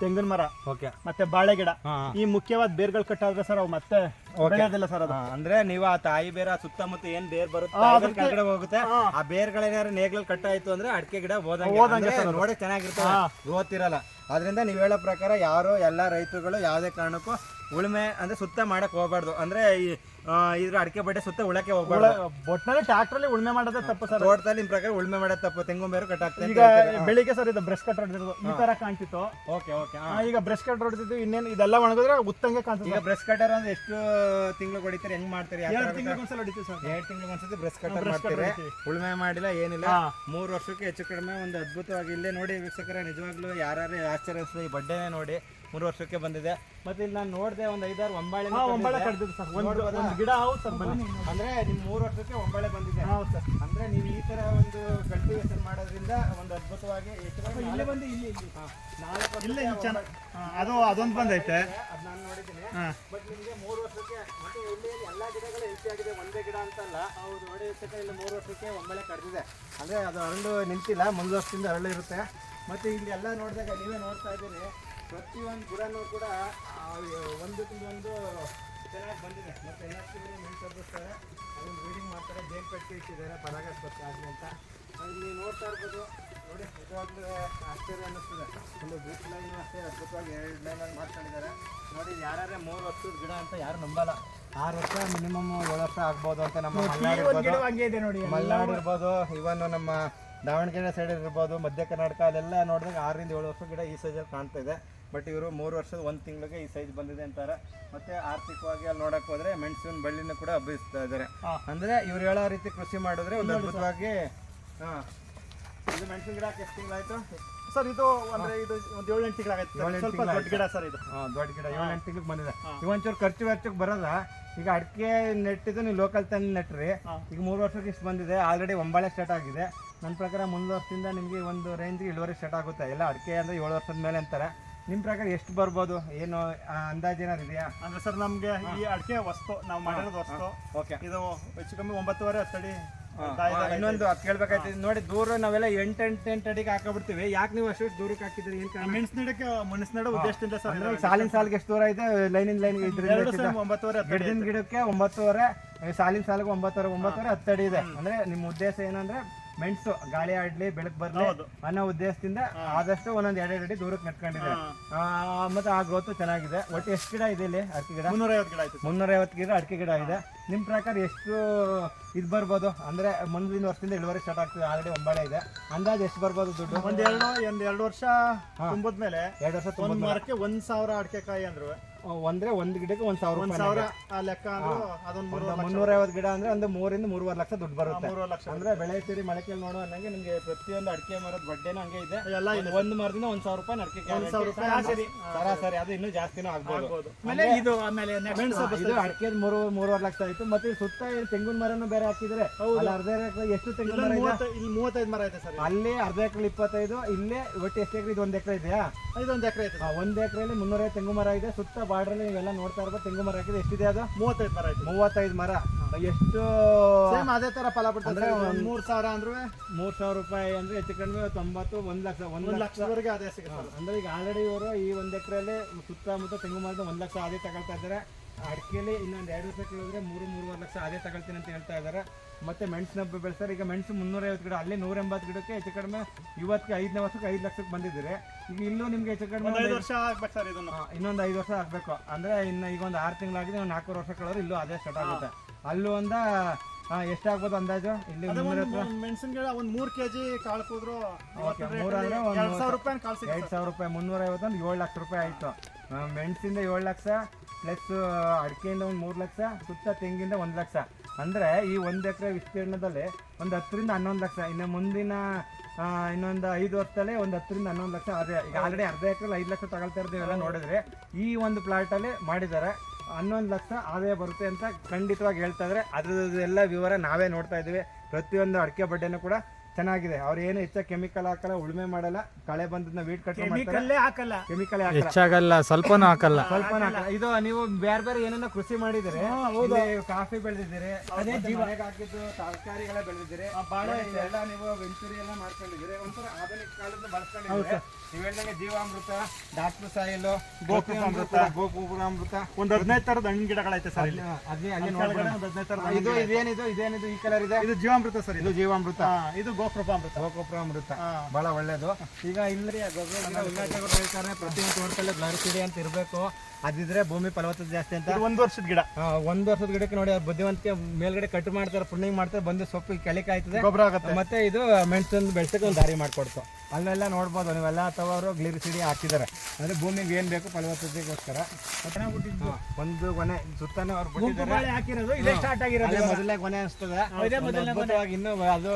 ತೆಂಗಿನ ಮರ ಓಕೆ ಮತ್ತೆ ಬಾಳೆ ಗಿಡ ಈ ಮುಖ್ಯವಾದ ಬೇರ್ಗಳು ಕಟ್ಟಾದ್ರೆ ಸರ್ ಅವು ಮತ್ತೆ ಬೆಳೆಯೋದಿಲ್ಲ ಸರ್ ಅದು. ಅಂದ್ರೆ ನೀವು ಆ ತಾಯಿ ಬೇರ ಸುತ್ತಮುತ್ತ ಏನ್ ಬೇರ್ ಬರುತ್ತೆ ಅದ್ರ ಕೆಳಗಡೆ ಹೋಗುತ್ತೆ. ಆ ಬೇರ್ಗಳೇನಾದ್ರು ನೇಗ್ಲಲ್ಲಿ ಕಟ್ಟಾಯ್ತು ಅಂದ್ರೆ ಅಡಿಕೆ ಗಿಡ ಹೋದಂಗೆ. ನೋಡಿ ಚೆನ್ನಾಗಿರ್ತವೆ ಗ್ರೋತ್ ಇರಲ್ಲ. ಅದರಿಂದ ನೀವ್ ಹೇಳೋ ಪ್ರಕಾರ ಯಾರು ಎಲ್ಲಾ ರೈತರುಗಳು ಯಾವುದೇ ಕಾರಣಕ್ಕೂ ಉಳುಮೆ ಅಂದ್ರೆ ಸುತ್ತ ಮಾಡಕ್ ಹೋಗ್ಬಾರ್ದು. ಅಂದ್ರೆ ಈ ಆ, ಇದ್ರ ಅಡಿಕೆ ಬಡ್ಡೆ ಸುತ್ತ ಉಳಕ್ಕೆ ಹೋಗ್ಬಾರ್ದು. ಒಟ್ನಲ್ಲಿ ಟ್ರಾಕ್ಟರ್ ಅಲ್ಲಿ ಉಳ್ಮೆ ಮಾಡೋದೇ ತಪ್ಪು ಸರ್. ತೋಟದಲ್ಲಿ ನಿಮ್ ಪ್ರಕಾರ ಉಳುಮೆ ಮಾಡೋದು ತಪ್ಪು. ತೆಂಗು ಬೇರೆ ಕಟ್ ಆಗ್ತದೆ ಈಗ ಬೆಳಿಗ್ಗೆ ಸರ್ ಇದು ಬ್ರಷ್ ಕಟ್ ಹೊಡೆದಿರೋದು ಈ ತರ ಕಾಣ್ತಿತ್ತು. ಓಕೆ ಓಕೆ ಆ, ಈಗ ಬ್ರಷ್ ಕಟ್ ಹೊಡೆದಿದ್ದು ಇನ್ನೇನು ಇದೆಲ್ಲ ಒಣಗಿದ್ರೆ ಉತ್ತಂಗೆ ಕಾಣ್ತದೆ ಈಗ ಬ್ರಷ್ ಕಟರ್ ಅಂದ್ರೆ ಎಷ್ಟು ತಿಂಗಳು ಹೊಡಿತಾರೆ ಹೆಂಗ್ ಮಾಡ್ತಾರೆ ಎರಡು ತಿಂಗಳು ತಿಂಗಳಿಗೆ ಒಂದ್ಸಲ ಹೊಡಿತೀವಿ ಸರ್. ಎರಡು ತಿಂಗಳು ಒಂದ್ಸತಿ ಬ್ರಷ್ ಕಟರ್ ಮಾಡ್ತಾರೆ cutter ಮಾಡ್ತೀರಿ. ಉಳುಮೆ ಮಾಡಿಲ್ಲ ಏನಿಲ್ಲ. ಹಾ. ಮೂರು ವರ್ಷಕ್ಕೆ ಹೆಚ್ಚು ಕಡಿಮೆ ಒಂದು ಅದ್ಭುತವಾಗಿ ಇಲ್ಲೇ ನೋಡಿ ವೀಕ್ಷಕರ ನಿಜವಾಗ್ಲೂ ಯಾರು ಆಶ್ಚರ್ಯಿಸಿದ ಈ ಬಡ್ಡೆನೇ ನೋಡಿ. ಮೂರು ವರ್ಷಕ್ಕೆ ಬಂದಿದೆ. ಮತ್ತೆ ಇಲ್ಲಿ ನಾನು ನೋಡಿದೆ ಒಂದು ಐದಾರು ಒಂಬಾಳೆ ಒಂಬಳೆ ಕಡ್ದಿದ್ದು ಸರ್. ಒಂದು ಗಿಡ ಹೌದು ಸರ್ ಬನ್ನಿ. ಅಂದ್ರೆ ನಿಮ್ ಮೂರು ವರ್ಷಕ್ಕೆ ಒಂಬಾಳೆ ಬಂದಿದೆ. ಹೌದು ಸರ್. ಅಂದ್ರೆ ನೀವು ಈ ತರ ಒಂದು ಕಲ್ಟಿವೇಷನ್ ಮಾಡೋದ್ರಿಂದ ಒಂದು ಅದ್ಭುತವಾಗಿ ಇಲ್ಲೇ ಬಂದು ಇಲ್ಲಿ ಇಲ್ಲಿ. ನಾಲ್ಕು ಇಲ್ಲ ವರ್ಷಕ್ಕೆ ಚೆನ್ನಾಗಿ ಅದು ಅದೊಂದು ಬಂದೈತೆ. ಅದು ನಾನು ನೋಡಿದ್ದೀನಿ. ಬಟ್ ನಿಮಗೆ ಮೂರು ವರ್ಷಕ್ಕೆ ಮತ್ತೆ ಇಲ್ಲಿ ಎಲ್ಲ ಗಿಡಗಳು ಹೆಚ್ಚಾಗಿದೆ ಒಂದೇ ಗಿಡ ಅಂತಲ್ಲ. ಅವ್ರು ನೋಡಿ ಇಲ್ಲಿ ಮೂರು ವರ್ಷಕ್ಕೆ ಒಂಬಳೆ ಕಡ್ದಿದೆ. ಅಂದ್ರೆ ಅದು ಅರಳು ನಿಂತಿಲ್ಲ. ಮುಂದೆ ವರ್ಷದಿಂದ ಅರಳು ಇರುತ್ತೆ. ಮತ್ತೆ ಇಲ್ಲಿ ಎಲ್ಲ ನೋಡಿದಾಗ ನೀವೇ ನೋಡ್ತಾ ಇದ್ದೀರಿ. ಪ್ರತಿಯೊಂದು ಗಿಡನೂ ಕೂಡ ಒಂದಕ್ಕಿಂತ ಒಂದು ಚೆನ್ನಾಗಿ ಬಂದಿದೆ. ಮತ್ತೆ ಎಲ್ಲ ಮೆಣಸು ಹಬ್ಬಿಸ್ತಾರೆ ಅದನ್ನು ರೀಡಿಂಗ್ ಮಾಡ್ತಾರೆ. ಜೇನ್ ಪೆಟ್ಟಿ ಇಟ್ಟಿದ್ದಾರೆ ಪರಾಗಸ್ಪರ್ಶ ಆಗಲಿ ಅಂತ. ಇಲ್ಲಿ ನೋಡ್ತಾ ಇರ್ಬೋದು. ನೋಡಿ ನಿಜವಾಗ್ಲೂ ಆಶ್ಚರ್ಯ ಅನ್ನಿಸ್ತದೆ. ಒಂದು ಬೀಚ್ ಲೈನ್ ಅಷ್ಟೇ ಅದ್ಭುತವಾಗಿ ಎರಡು ಲೈನಲ್ಲಿ ಮಾಡ್ಕೊಂಡಿದ್ದಾರೆ. ನೋಡಿ ಯಾರ್ಯಾರೇ ಮೂರು ವರ್ಷದ ಗಿಡ ಅಂತ ಯಾರು ನಂಬಲ್ಲ. ಆರು ವರ್ಷ ಮಿನಿಮಮ್ ಏಳು ವರ್ಷ ಆಗ್ಬೋದು ಅಂತ ನಮ್ಮ ಮಲೆನಾಡು ಇರ್ಬೋದು. ಮಲೆನಾಡು ಇರ್ಬೋದು. ಇವನ್ ನಮ್ಮ ದಾವಣಗೆರೆ ಸೈಡ್ ಇರ್ಬೋದು ಮಧ್ಯ ಕರ್ನಾಟಕ ಅಲ್ಲೆಲ್ಲ ನೋಡಿದಾಗ ಆರರಿಂದ ಏಳು ವರ್ಷ ಗಿಡ ಈ ಸೈಜಲ್ಲಿ ಕಾಣ್ತಾ ಇದೆ. ಬಟ್ ಇವರು ಮೂರು ವರ್ಷದ ಒಂದು ತಿಂಗಳಿಗೆ ಈ ಸೈಜ್ ಬಂದಿದೆ ಅಂತಾರೆ. ಮತ್ತೆ ಆರ್ಥಿಕವಾಗಿ ಅಲ್ಲಿ ನೋಡಕ್ ಹೋದ್ರೆ ಮೆಣಸಿನ ಬಳ್ಳಿನ ಕೂಡ ಹಬ್ಬಿಸ್ತಾ ಇದ್ದಾರೆ. ಅಂದ್ರೆ ಇವ್ರು ಹೇಳೋ ರೀತಿ ಕೃಷಿ ಮಾಡಿದ್ರೆ ಒಂದು ಅದ್ಭುತವಾಗಿ ಹಾ. ಇದು ಮೆಣಸಿನ ಗಿಡ ಎಷ್ಟು ತಿಂಗಳಾಯ್ತು? ಸರ್ ಇದು ಅಂದ್ರೆ ಇದು ಒಂದು ಏಳು ಎಂಟು ತಿಂಗಳಾಗೈತೆ ಸ್ವಲ್ಪ ದೊಡ್ಡ. ಗಿಡ ಸರ್ ಇದು. ಹಾ, ದೊಡ್ಡ ಗಿಡ ಏಳು ಎಂಟು ತಿಂಗಳಿಗೆ ಬಂದಿದೆ. ಇವಂಚೂರು ಖರ್ಚು ವೆಚ್ಚಕ್ಕೆ ಬರಲ್ಲ. ಈಗ ಅಡಿಕೆ ನೆಟ್ಟಿದ್ದು ನೀವು ಲೋಕಲ್ ತಂದು ನೆಟ್ರಿ. ಈಗ ಮೂರು ವರ್ಷಕ್ಕೆ ಇಷ್ಟು ಬಂದಿದೆ. ಆಲ್ರೆಡಿ ಒಂಬಾಳೆ ಸ್ಟಾರ್ಟ್ ಆಗಿದೆ. ನನ್ನ ಪ್ರಕಾರ ಮುಂದಿನ ವರ್ಷದಿಂದ ನಿಮಗೆ ಒಂದು ರೇಂಜ್ಗೆ ಇಳುವರಿ ಸ್ಟಾರ್ಟ್ ಆಗುತ್ತೆ. ಎಲ್ಲ ಅಡಿಕೆ ಅಂದರೆ ಏಳು ವರ್ಷದ ಮೇಲೆ ಅಂತಾರೆ. ನಿಮ್ಮ ಪ್ರಕಾರ ಎಷ್ಟು ಬರ್ಬೋದು? ಏನು ಅಂದಾಜು ಏನಾದ್ರು ಇದೆಯಾ? ಅಂದ್ರೆ ಸರ್ ನಮಗೆ ಈ ಅಡಿಕೆ ವಸ್ತು ನಾವು ಮಾಡಿರೋದು ವಸ್ತು ಓಕೆ. ಇದು ಹೆಚ್ಚು ಕಮ್ಮಿ ಒಂಬತ್ತುವರೆ ದಾಯದಾಗ ಇನ್ನೊಂದು ಅದು ಕೇಳ್ಬೇಕಾಯ್ತು. ನೋಡಿ ದೂರ ನಾವೆಲ್ಲ ಎಂಟು ಎಂಟು ಎಂಟು ಅಡಿಗೆ ಹಾಕೊಬಿಡ್ತೀವಿ. ಯಾಕೆ ನೀವು ಅಷ್ಟು ದೂರಕ್ಕೆ ಹಾಕಿದ್ರಿ ಏನು ಕಾರಣ? ಮೆಣಸು ನೆಡಕ್ಕೆ ಮೆಣಸು ನೆಡೋ ಉದ್ದೇಶದಿಂದ ಸರ್ ಸಾಲಿನ ಸಾಲಿಗೆ ಎಷ್ಟು ದೂರ ಇದೆ? ಲೈನಿನ ಲೈನ್ ಒಂಬತ್ತುವರೆ ಗಿಡದಿಂದ ಗಿಡಕ್ಕೆ ಒಂಬತ್ತುವರೆ ಸಾಲಿನ ಸಾಲಿಗೆ ಒಂಬತ್ತುವರೆ ಒಂಬತ್ತುವರೆ ಅಡಿ ಇದೆ. ಅಂದ್ರೆ ನಿಮ್ಮ ಉದ್ದೇಶ ಏನಂದ್ರೆ ಮೆಣಸು ಗಾಳಿ ಆಡ್ಲಿ ಬೆಳಕು ಬರ್ಲಿ ಅನ್ನೋ ಉದ್ದೇಶದಿಂದ ಆದಷ್ಟು ಒಂದೊಂದ್ ಎರಡೆರಡು ಅಡಿ ದೂರಕ್ಕೆ ನೆಟ್ಕೊಂಡಿದೆ ಆ, ಮತ್ತೆ ಆ ಗ್ರೋತ್ ಚೆನ್ನಾಗಿದೆ. ಒಟ್ಟು ಎಷ್ಟು ಗಿಡ ಇದೆ ಇಲ್ಲಿ ಅಡಿಕೆ ಗಿಡ? ಮುನ್ನೂರೈವತ್ತು ಗಿಡ ಆಯ್ತು ಮುನ್ನೂರೈವತ್ತು ಗಿಡ ಅಡಿಕೆ ಗಿಡ ಇದೆ. ನಿಮ್ಮ ಪ್ರಕಾರ ಎಷ್ಟು ಇದು ಬರ್ಬೋದು? ಅಂದ್ರೆ ಮುಂದಿನ ವರ್ಷದಿಂದ ಇಳುವರಿ ಸ್ಟಾರ್ಟ್ ಆಗ್ತದೆ ಆಲ್ರೆಡಿ ಒಂಬಳೆ ಇದೆ. ಅಂದಾಜು ಎಷ್ಟು ಬರ್ಬೋದು ದುಡ್ಡು? ಒಂದು ಎರಡು ಒಂದು ಎರಡು ವರ್ಷ ತುಂಬಿದ್ಮೇಲೆ ಎರಡು ವರ್ಷ ಒಂದು ಮಾರಕ್ಕೆ ಒಂದ್ ಸಾವಿರ ಅಡಿಕೆ ಕಾಯಿ ಅಂದ್ರು. ಅಂದ್ರೆ ಒಂದು ಗಿಡಕ್ಕೆ ಒಂದ್ ಸಾವಿರ ಒಂದ್ ಸಾವಿರ ಆ ಲೆಕ್ಕ ಅಂದ್ರು ಅದೊಂದು ಮೂರು ಮುನ್ನೂರೈವತ್ತು ಗಿಡ ಅಂದ್ರೆ ಒಂದು ಮೂರಿಂದ ಮೂರುವರೆ ಲಕ್ಷ ದುಡ್ಡು ಬರುತ್ತೆ. ಮೂರುವರೆ ಲಕ್ಷ ಅಂದ್ರೆ ಬೆಳೆ ಸೇರಿ ಮೊಳಕೆ ನೋಡೋ ಅನ್ನಂಗೆ ನಿಮಗೆ ಪ್ರತಿಯೊಂದು ಅಡಿಕೆ ಮರದ ಬಡ್ಡೆನೂ ಹಂಗೆ ಇದೆ. ಎಲ್ಲ ಒಂದು- ಮರದಿಂದ ಒಂದು ಸಾವಿರ ರೂಪಾಯಿ ಅಡಿಕೆ ಒಂದು ಸಾವಿರ ರೂಪಾಯಿ ಸರಾಸರಿ. ಸರಾಸರಿ. ಅದು ಇನ್ನೂ ಜಾಸ್ತಿನೂ ಆಗ್ಬೋದು. ಆಮೇಲೆ ಇದು ಆಮೇಲೆ ಇದು ಅಡಿಕೆ ಮೂರು ಮೂರುವರೆ ಲಕ್ಷ ಆಯ್ತು. ಮತ್ತೆ ಸುತ್ತ ಇಲ್ಲಿ ತೆಂಗಿನ ಮರನು ಬೇರೆ ಹಾಕಿದ್ರೆ ಅಲ್ಲಿ ಅರ್ಧ ಎಕರೆ ಎಷ್ಟು ತೆಂಗಿನ ಮರ ಇದೆ? ಇಲ್ಲಿ ಮೂವತ್ತೈದು ಮರ ಇದೆ ಸರ್. ಅಲ್ಲಿ ಅರ್ಧ ಎಕರೆ ಇಪ್ಪತ್ತೈದು ಇಲ್ಲೇ ಒಟ್ಟು ಎಷ್ಟು ಎಕರೆ ಇದು? ಒಂದ್ ಎಕರೆ ಇದೆಯಾ? ಇದೊಂದ್ ಎಕರೆ ಐತೆ ಆ, ಒಂದ್ ಎಕರೆಯಲ್ಲಿ ಮುನ್ನೂರೈವತ್ತು ತೆಂಗು ಮರ ಇದೆ. ಸುತ್ತ ಬಾರ್ಡರ್ ನೀವೆಲ್ಲ ನೋಡ್ತಾ ಇರ್ಬೋದು ತೆಂಗು ಮರ ಹಾಕಿದ್ರೆ ಎಷ್ಟಿದೆ ಅದು? ಮೂವತ್ತೈದು ಮರ ಐತೆ ಮೂವತ್ತೈದು ಮರ. ಎಷ್ಟು? ಸೇಮ್ ಅದೇ ತರ ಫಲ ಬಿಡ್ತಾರೆ ಒಂದ್ ಮೂರ್ ಸಾವಿರ ಅಂದ್ರು ಮೂರ್ ಸಾವಿರ ರೂಪಾಯಿ ಅಂದ್ರೆ ಹೆಚ್ಚು ಕಡಿಮೆ ತೊಂಬತ್ತು ಒಂದ್ ಲಕ್ಷ ಒಂದ್ ಒಂದ್ ಲಕ್ಷ. ಲಕ್ಷದವರೆಗೆ ಅದೇ ಸಿಗುತ್ತೆ ಅಂದ್ರೆ ಈಗ ಆಲ್ರೆಡಿ ಇವರು ಈ ಒಂದ್ ಎಕರೆಯಲ್ಲಿ ಸುತ್ತಮುತ್ತ ತೆಂಗು ಮರದ ಒಂದ್ ಲಕ್ಷ ಆದೇ ತಗೊಳ್ತಾ ಇದ್ದಾರೆ. ಅಡಿಕೆಯಲ್ಲಿ ಇನ್ನೊಂದು ಎರಡು ವರ್ಷ ಕೇಳಿದ್ರೆ ಮೂರು ಮೂರುವರೆ ಲಕ್ಷ ಅದೇ ತಗೊಳ್ತೀನಿ ಅಂತ ಹೇಳ್ತಾ ಇದ್ದಾರೆ ಮತ್ತೆ ಮೆಣಸಿನ ಬೆಳೆಸ್ತಾರೆ ಈಗ ಮೆಣಸು ಮುನ್ನೂರೈವತ್ತು ಗಿಡ ಅಲ್ಲಿ ನೂರ ಎಂಬತ್ತು ಗಿಡಕ್ಕೆ ಹೆಚ್ಚು ಕಡಿಮೆ ಇವತ್ತಿಗೆ ಐದನೇ ವರ್ಷಕ್ಕೆ ಐದು ಲಕ್ಷಕ್ಕೆ ಬಂದಿದ್ದೀರಿ. ಈಗ ಇಲ್ಲೂ ನಿಮ್ಗೆ ಹೆಚ್ಚು ಕಡಿಮೆ ವರ್ಷ ಆಗ್ಬೇಕು ಸರ್ ಇದನ್ನು. ಇನ್ನೊಂದು ಐದು ವರ್ಷ ಆಗಬೇಕು. ಅಂದ್ರೆ ಇನ್ನು ಈಗ ಒಂದು ಆರು ತಿಂಗಳಾಗಿದೆ ಒಂದು ನಾಲ್ಕು ವರ್ಷ ಕಳೆದ್ರೆ ಇಲ್ಲೂ ಅದೇ ಸ್ಟಾರ್ಟ್ ಆಗುತ್ತೆ. ಅಲ್ಲೂ ಒಂದ ಎಷ್ಟಾಗ್ಬೋದು ಅಂದಾಜು? ಇಲ್ಲಿ ಮೆಣಸಿನ ಗಿಡ ಒಂದು ಮೂರು ಕೆ ಜಿ ಕಾಳು ಕೂದ್ರು ಮೂರು ಮೂರಾದ್ರೆ ಒಂದು ಎರಡ್ ಸಾವಿರ ರೂಪಾಯಿ ಕಾಳು ಐದು ಎರಡು ಸಾವಿರ ರೂಪಾಯಿ ಮುನ್ನೂರೈವತ್ತೊಂದು ಏಳು ಲಕ್ಷ ರೂಪಾಯಿ ಆಯಿತು. ಮೆಣಸಿಂದ ಏಳು ಲಕ್ಷ ಪ್ಲಸ್ ಅಡಿಕೆಯಿಂದ ಒಂದು ಮೂರು ಲಕ್ಷ ಸುತ್ತ ತೆಂಗಿಂದ ಒಂದು ಲಕ್ಷ. ಅಂದರೆ ಈ ಒಂದು ಎಕರೆ ವಿಸ್ತೀರ್ಣದಲ್ಲಿ ಒಂದು ಹತ್ತರಿಂದ ಹನ್ನೊಂದು ಲಕ್ಷ. ಇನ್ನು ಮುಂದಿನ ಇನ್ನೊಂದು ಐದು ವರ್ಷದಲ್ಲೇ ಒಂದು ಹತ್ತರಿಂದ ಹನ್ನೊಂದು ಲಕ್ಷ. ಅದೇ ಈಗ ಆಲ್ರೆಡಿ ಅರ್ಧ ಎಕರೆ ಐದು ಲಕ್ಷ ತಗೊಳ್ತಾ ಇರ್ತೀವೆಲ್ಲ ನೋಡಿದ್ರೆ ಈ ಒಂದು ಪ್ಲಾಟಲ್ಲಿ ಮಾಡಿದ್ದಾರೆ. ಹನ್ನೊಂದು ಲಕ್ಷ ಆದಾಯ ಬರುತ್ತೆ ಅಂತ ಖಂಡಿತವಾಗಿ ಹೇಳ್ತಾ ಇದ್ದಾರೆ. ಅದರದ್ದೆಲ್ಲ ವಿವರ ನಾವೇ ನೋಡ್ತಾ ಇದ್ದೀವಿ. ಪ್ರತಿಯೊಂದು ಅಡಿಕೆ ಬಡ್ಡೆನೂ ಕೂಡ ಚೆನ್ನಾಗಿದೆ. ಅವ್ರು ಏನು ಹೆಚ್ಚ ಕೆಮಿಕಲ್ ಹಾಕಲ್ಲ ಉಳುಮೆ ಮಾಡಲ್ಲ ಕಳೆ ಬಂದದ್ನ ವೀಟ್ ಕಟ್ ಮಾಡ್ತಾರೆ. ಕೆಮಿಕಲ್ಲೇ ಹಾಕಲ್ಲ. ಕೆಮಿಕಲ್ ಹಾಕಲ್ಲ. ಹೆಚ್ಚಾಗಲ್ಲ ಸ್ವಲ್ಪನೂ ಹಾಕಲ್ಲ. ಸ್ವಲ್ಪ ಹಾಕಲ್ಲ. ಇದು ನೀವು ಬೇರೆ ಬೇರೆ ಏನನ್ನ ಕೃಷಿ ಮಾಡಿದಿರಿ ಇಲ್ಲಿ ಕಾಫಿ ಬೆಳೆದಿದ್ದೀರಿ ಅದೇ ಜೀವ ಹಾಕಿದ್ದು ತರಕಾರಿಗಳ ಬೆಳೆದಿದ್ದೀರಿ. ಬಾಳೆ ಎಲ್ಲ ನೀವು ವೆಂಚುರಿ ಎಲ್ಲ ಮಾಡ್ಕೊಂಡಿದ್ದೀರಿ. ಒಂಥರ ಆಧುನಿಕ ಕಾಲದ ಬಳಸ್ಕೊಂಡಿದ್ದೀರಿ. ನೀವು ಹೇಳ್ದಂಗೆ ಜೀವಾಮೃತ ಡಾಕ್ಟರ್ ಸಾಯಿಲ್ ಗೋಪುರ ಗೋಪುರ ಅಮೃತ ಒಂದ್ ಹದಿನೈದು ತರದ ಹಣ್ಣಿನ ಗಿಡಗಳೈತೆ ಸರ್ ಇಲ್ಲಿ. ಅದೇ ಅಲ್ಲಿ ನೋಡ್ಬೋದು ಒಂದ್ ಹದಿನೈದು ತರದ ಇದು ಇದೇನಿದು? ಇದೇನಿದು? ಈ ಕಲರ್ ಇದೆ? ಇದು ಜೀವಾಮೃತ ಸರ್ ಇದು. ಇದು ಜೀವಾಮೃತ. ಇದು ಗೋಕೃಪಾಮೃತ. ಗೋಕೃಪಾಮೃತ. ಬಹಳ ಒಳ್ಳೇದು. ಈಗ ಇಲ್ರಿ ಹೇಳ್ತಾರೆ ಪ್ರತಿಯೊಂದು ತೋಟದಲ್ಲಿ ಗ್ಲಾರಿಸಿಡಿ ಅಂತ ಇರಬೇಕು. ಅದಿದ್ರೆ ಭೂಮಿ ಫಲವತ್ತತೆ ಜಾಸ್ತಿ ಅಂತ. ಒಂದು ವರ್ಷದ ಗಿಡ. ಒಂದ್ ವರ್ಷದ ಗಿಡಕ್ಕೆ ನೋಡಿ ಅವ್ರು ಬುದ್ಧಿವಂತಿಕೆ ಮೇಲ್ಗಡೆ ಕಟ್ ಮಾಡ್ತಾರೆ ಪುಣ್ಣಿಂಗ್ ಮಾಡ್ತಾರೆ ಬಂದು ಸೊಪ್ಪು ಕೆಳಕ್ಕೆ ಆಯ್ತದೆ ಗೊಬ್ಬರ ಆಗುತ್ತೆ. ಮತ್ತೆ ಇದು ಮೆಣಸನ್ನು ಬೆಳೆಸಕ್ಕೆ ಒಂದು ದಾರಿ ಮಾಡ್ಕೊಡ್ತು. ಅಲ್ಲೆಲ್ಲ ನೋಡ್ಬೋದು ನೀವೆಲ್ಲ ಅಥವಾ ತವರು ಗ್ಲಿರಿಸಿಡಿ ಹಾಕಿದ್ದಾರೆ. ಅಂದ್ರೆ ಭೂಮಿಗೆ ಏನ್ ಬೇಕು ಫಲವತ್ತತೆಗೋಸ್ಕರ. ಒಂದು ಕೊನೆ ಸುತ್ತಾನೆ ಅವ್ರು ಬಿಟ್ಟಿದ್ದಾರೆ ಹಾಕಿರೋದು ಇದೇ ಸ್ಟಾರ್ಟ್ ಆಗಿರೋದು ಮೊದಲೇ ಕೊನೆ ಅನಿಸ್ತದೆ. ಇನ್ನು ಅದು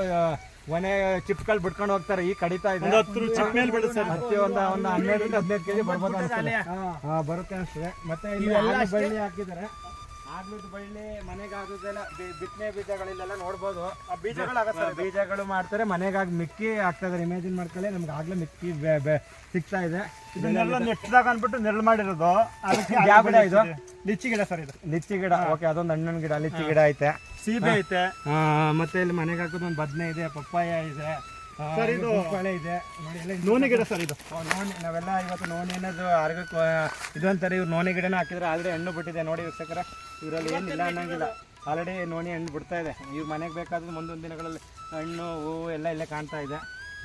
ಕೊನೆ ಚಿಪ್ಗಳು ಬಿಟ್ಕೊಂಡು ಹೋಗ್ತಾರೆ ಈ ಕಡಿತಾ ಇದೆ. ಒಂದು ಚಿಪ್ ಮೇಲೆ ಬೆಳೆಸ ಹತ್ತಿ ಒಂದು ಒಂದು ಹನ್ನೆರಡರಿಂದ ಹದಿನೈದು ಕೆಜಿ ಬರ್ಬೋದು ಅನ್ಸುತ್ತೆ. ಹಾ ಬರುತ್ತೆ ಅನ್ಸುತ್ತೆ. ಮತ್ತೆ ಇಲ್ಲಿ. ಬಳ್ಳಿ ಹಾಕಿದ್ದಾರೆ. ಆಗ್ಲದ ಬಳ್ಳಿ ಮನೆಗೆ ಆಗೋದೆಲ್ಲ ಬಿತ್ತನೆ ಬೀಜಗಳಿಲ್ಲೆಲ್ಲ ನೋಡ್ಬೋದು. ಬೀಜಗಳಾಗತ್ತೆ ಆ, ಬೀಜಗಳು ಮಾಡ್ತಾರೆ ಮನೆಗಾಗಿ ಮಿಕ್ಕಿ ಆಗ್ತಾ ಇದಾರೆ ಇಮ್ಯಾಜಿನ್ ಮಾಡ್ಕೊಳ್ಳಿ ನಮ್ಗೆ ಆಗ್ಲೇ ಮಿಕ್ಕಿ ಬೆ- ಬೆ- ಸಿಗ್ತಾ ಇದೆ. ಇದನ್ನೆಲ್ಲ ನೆಟ್ಟದಾಗ ಅನ್ಬಿಟ್ಟು ನೆರಳು ಮಾಡಿರೋದು. ಅದಕ್ಕೆ ಯಾವ ಗಿಡ ಇದು? ಲಿಚ್ಚಿ ಗಿಡ ಸರ್ ಇದು. ಲಿಚ್ಚಿ ಗಿಡ. ಓಕೆ ಅದೊಂದು ಹಣ್ಣಿನ ಗಿಡ ಲಿಚ್ಚಿ ಗಿಡ ಐತೆ. ಸೀಬೆ ಐತೆ. ಆ, ಮತ್ತೆ ಇಲ್ಲಿ ಮನೆಗೆ ಹಾಕೋದು ಒಂದು ಬದನೆ ಇದೆ ಪಪ್ಪಾಯ ಇದೆ. ಸರ್, ಇದು- ಬಾಳೆ ಇದೆ. ನೋಡಿ ಎಲ್ಲ ಇದು- ಗಿಡ ಸರ್ ಇದು. ನೋನೆ ನಾವೆಲ್ಲ ಇವತ್ತು ನೋನೆ ಅನ್ನೋದು ಆರೋಗ್ಯಕ್ಕೆ ಇದು ಅಂತಾರೆ. ಇವ್ರು ನೋನೆ ಗಿಡನ ಹಾಕಿದ್ರೆ ಆಲ್ರೆಡಿ ಹಣ್ಣು ಬಿಟ್ಟಿದೆ. ನೋಡಿ ವೀಕ್ಷಕರ ಇವರಲ್ಲಿ ಏನಿಲ್ಲ ಅನ್ನೋಂಗಿಲ್ಲ. ಆಲ್ರೆಡಿ ನೋನಿ ಹಣ್ಣು ಬಿಡ್ತಾ ಇದೆ. ಇವ್ರ ಮನೆಗೆ ಬೇಕಾದ್ರೆ ಮುಂದೊಂದು ದಿನಗಳಲ್ಲಿ ಹಣ್ಣು ಹೂವು ಎಲ್ಲ ಇಲ್ಲೇ ಕಾಣ್ತಾ ಇದೆ.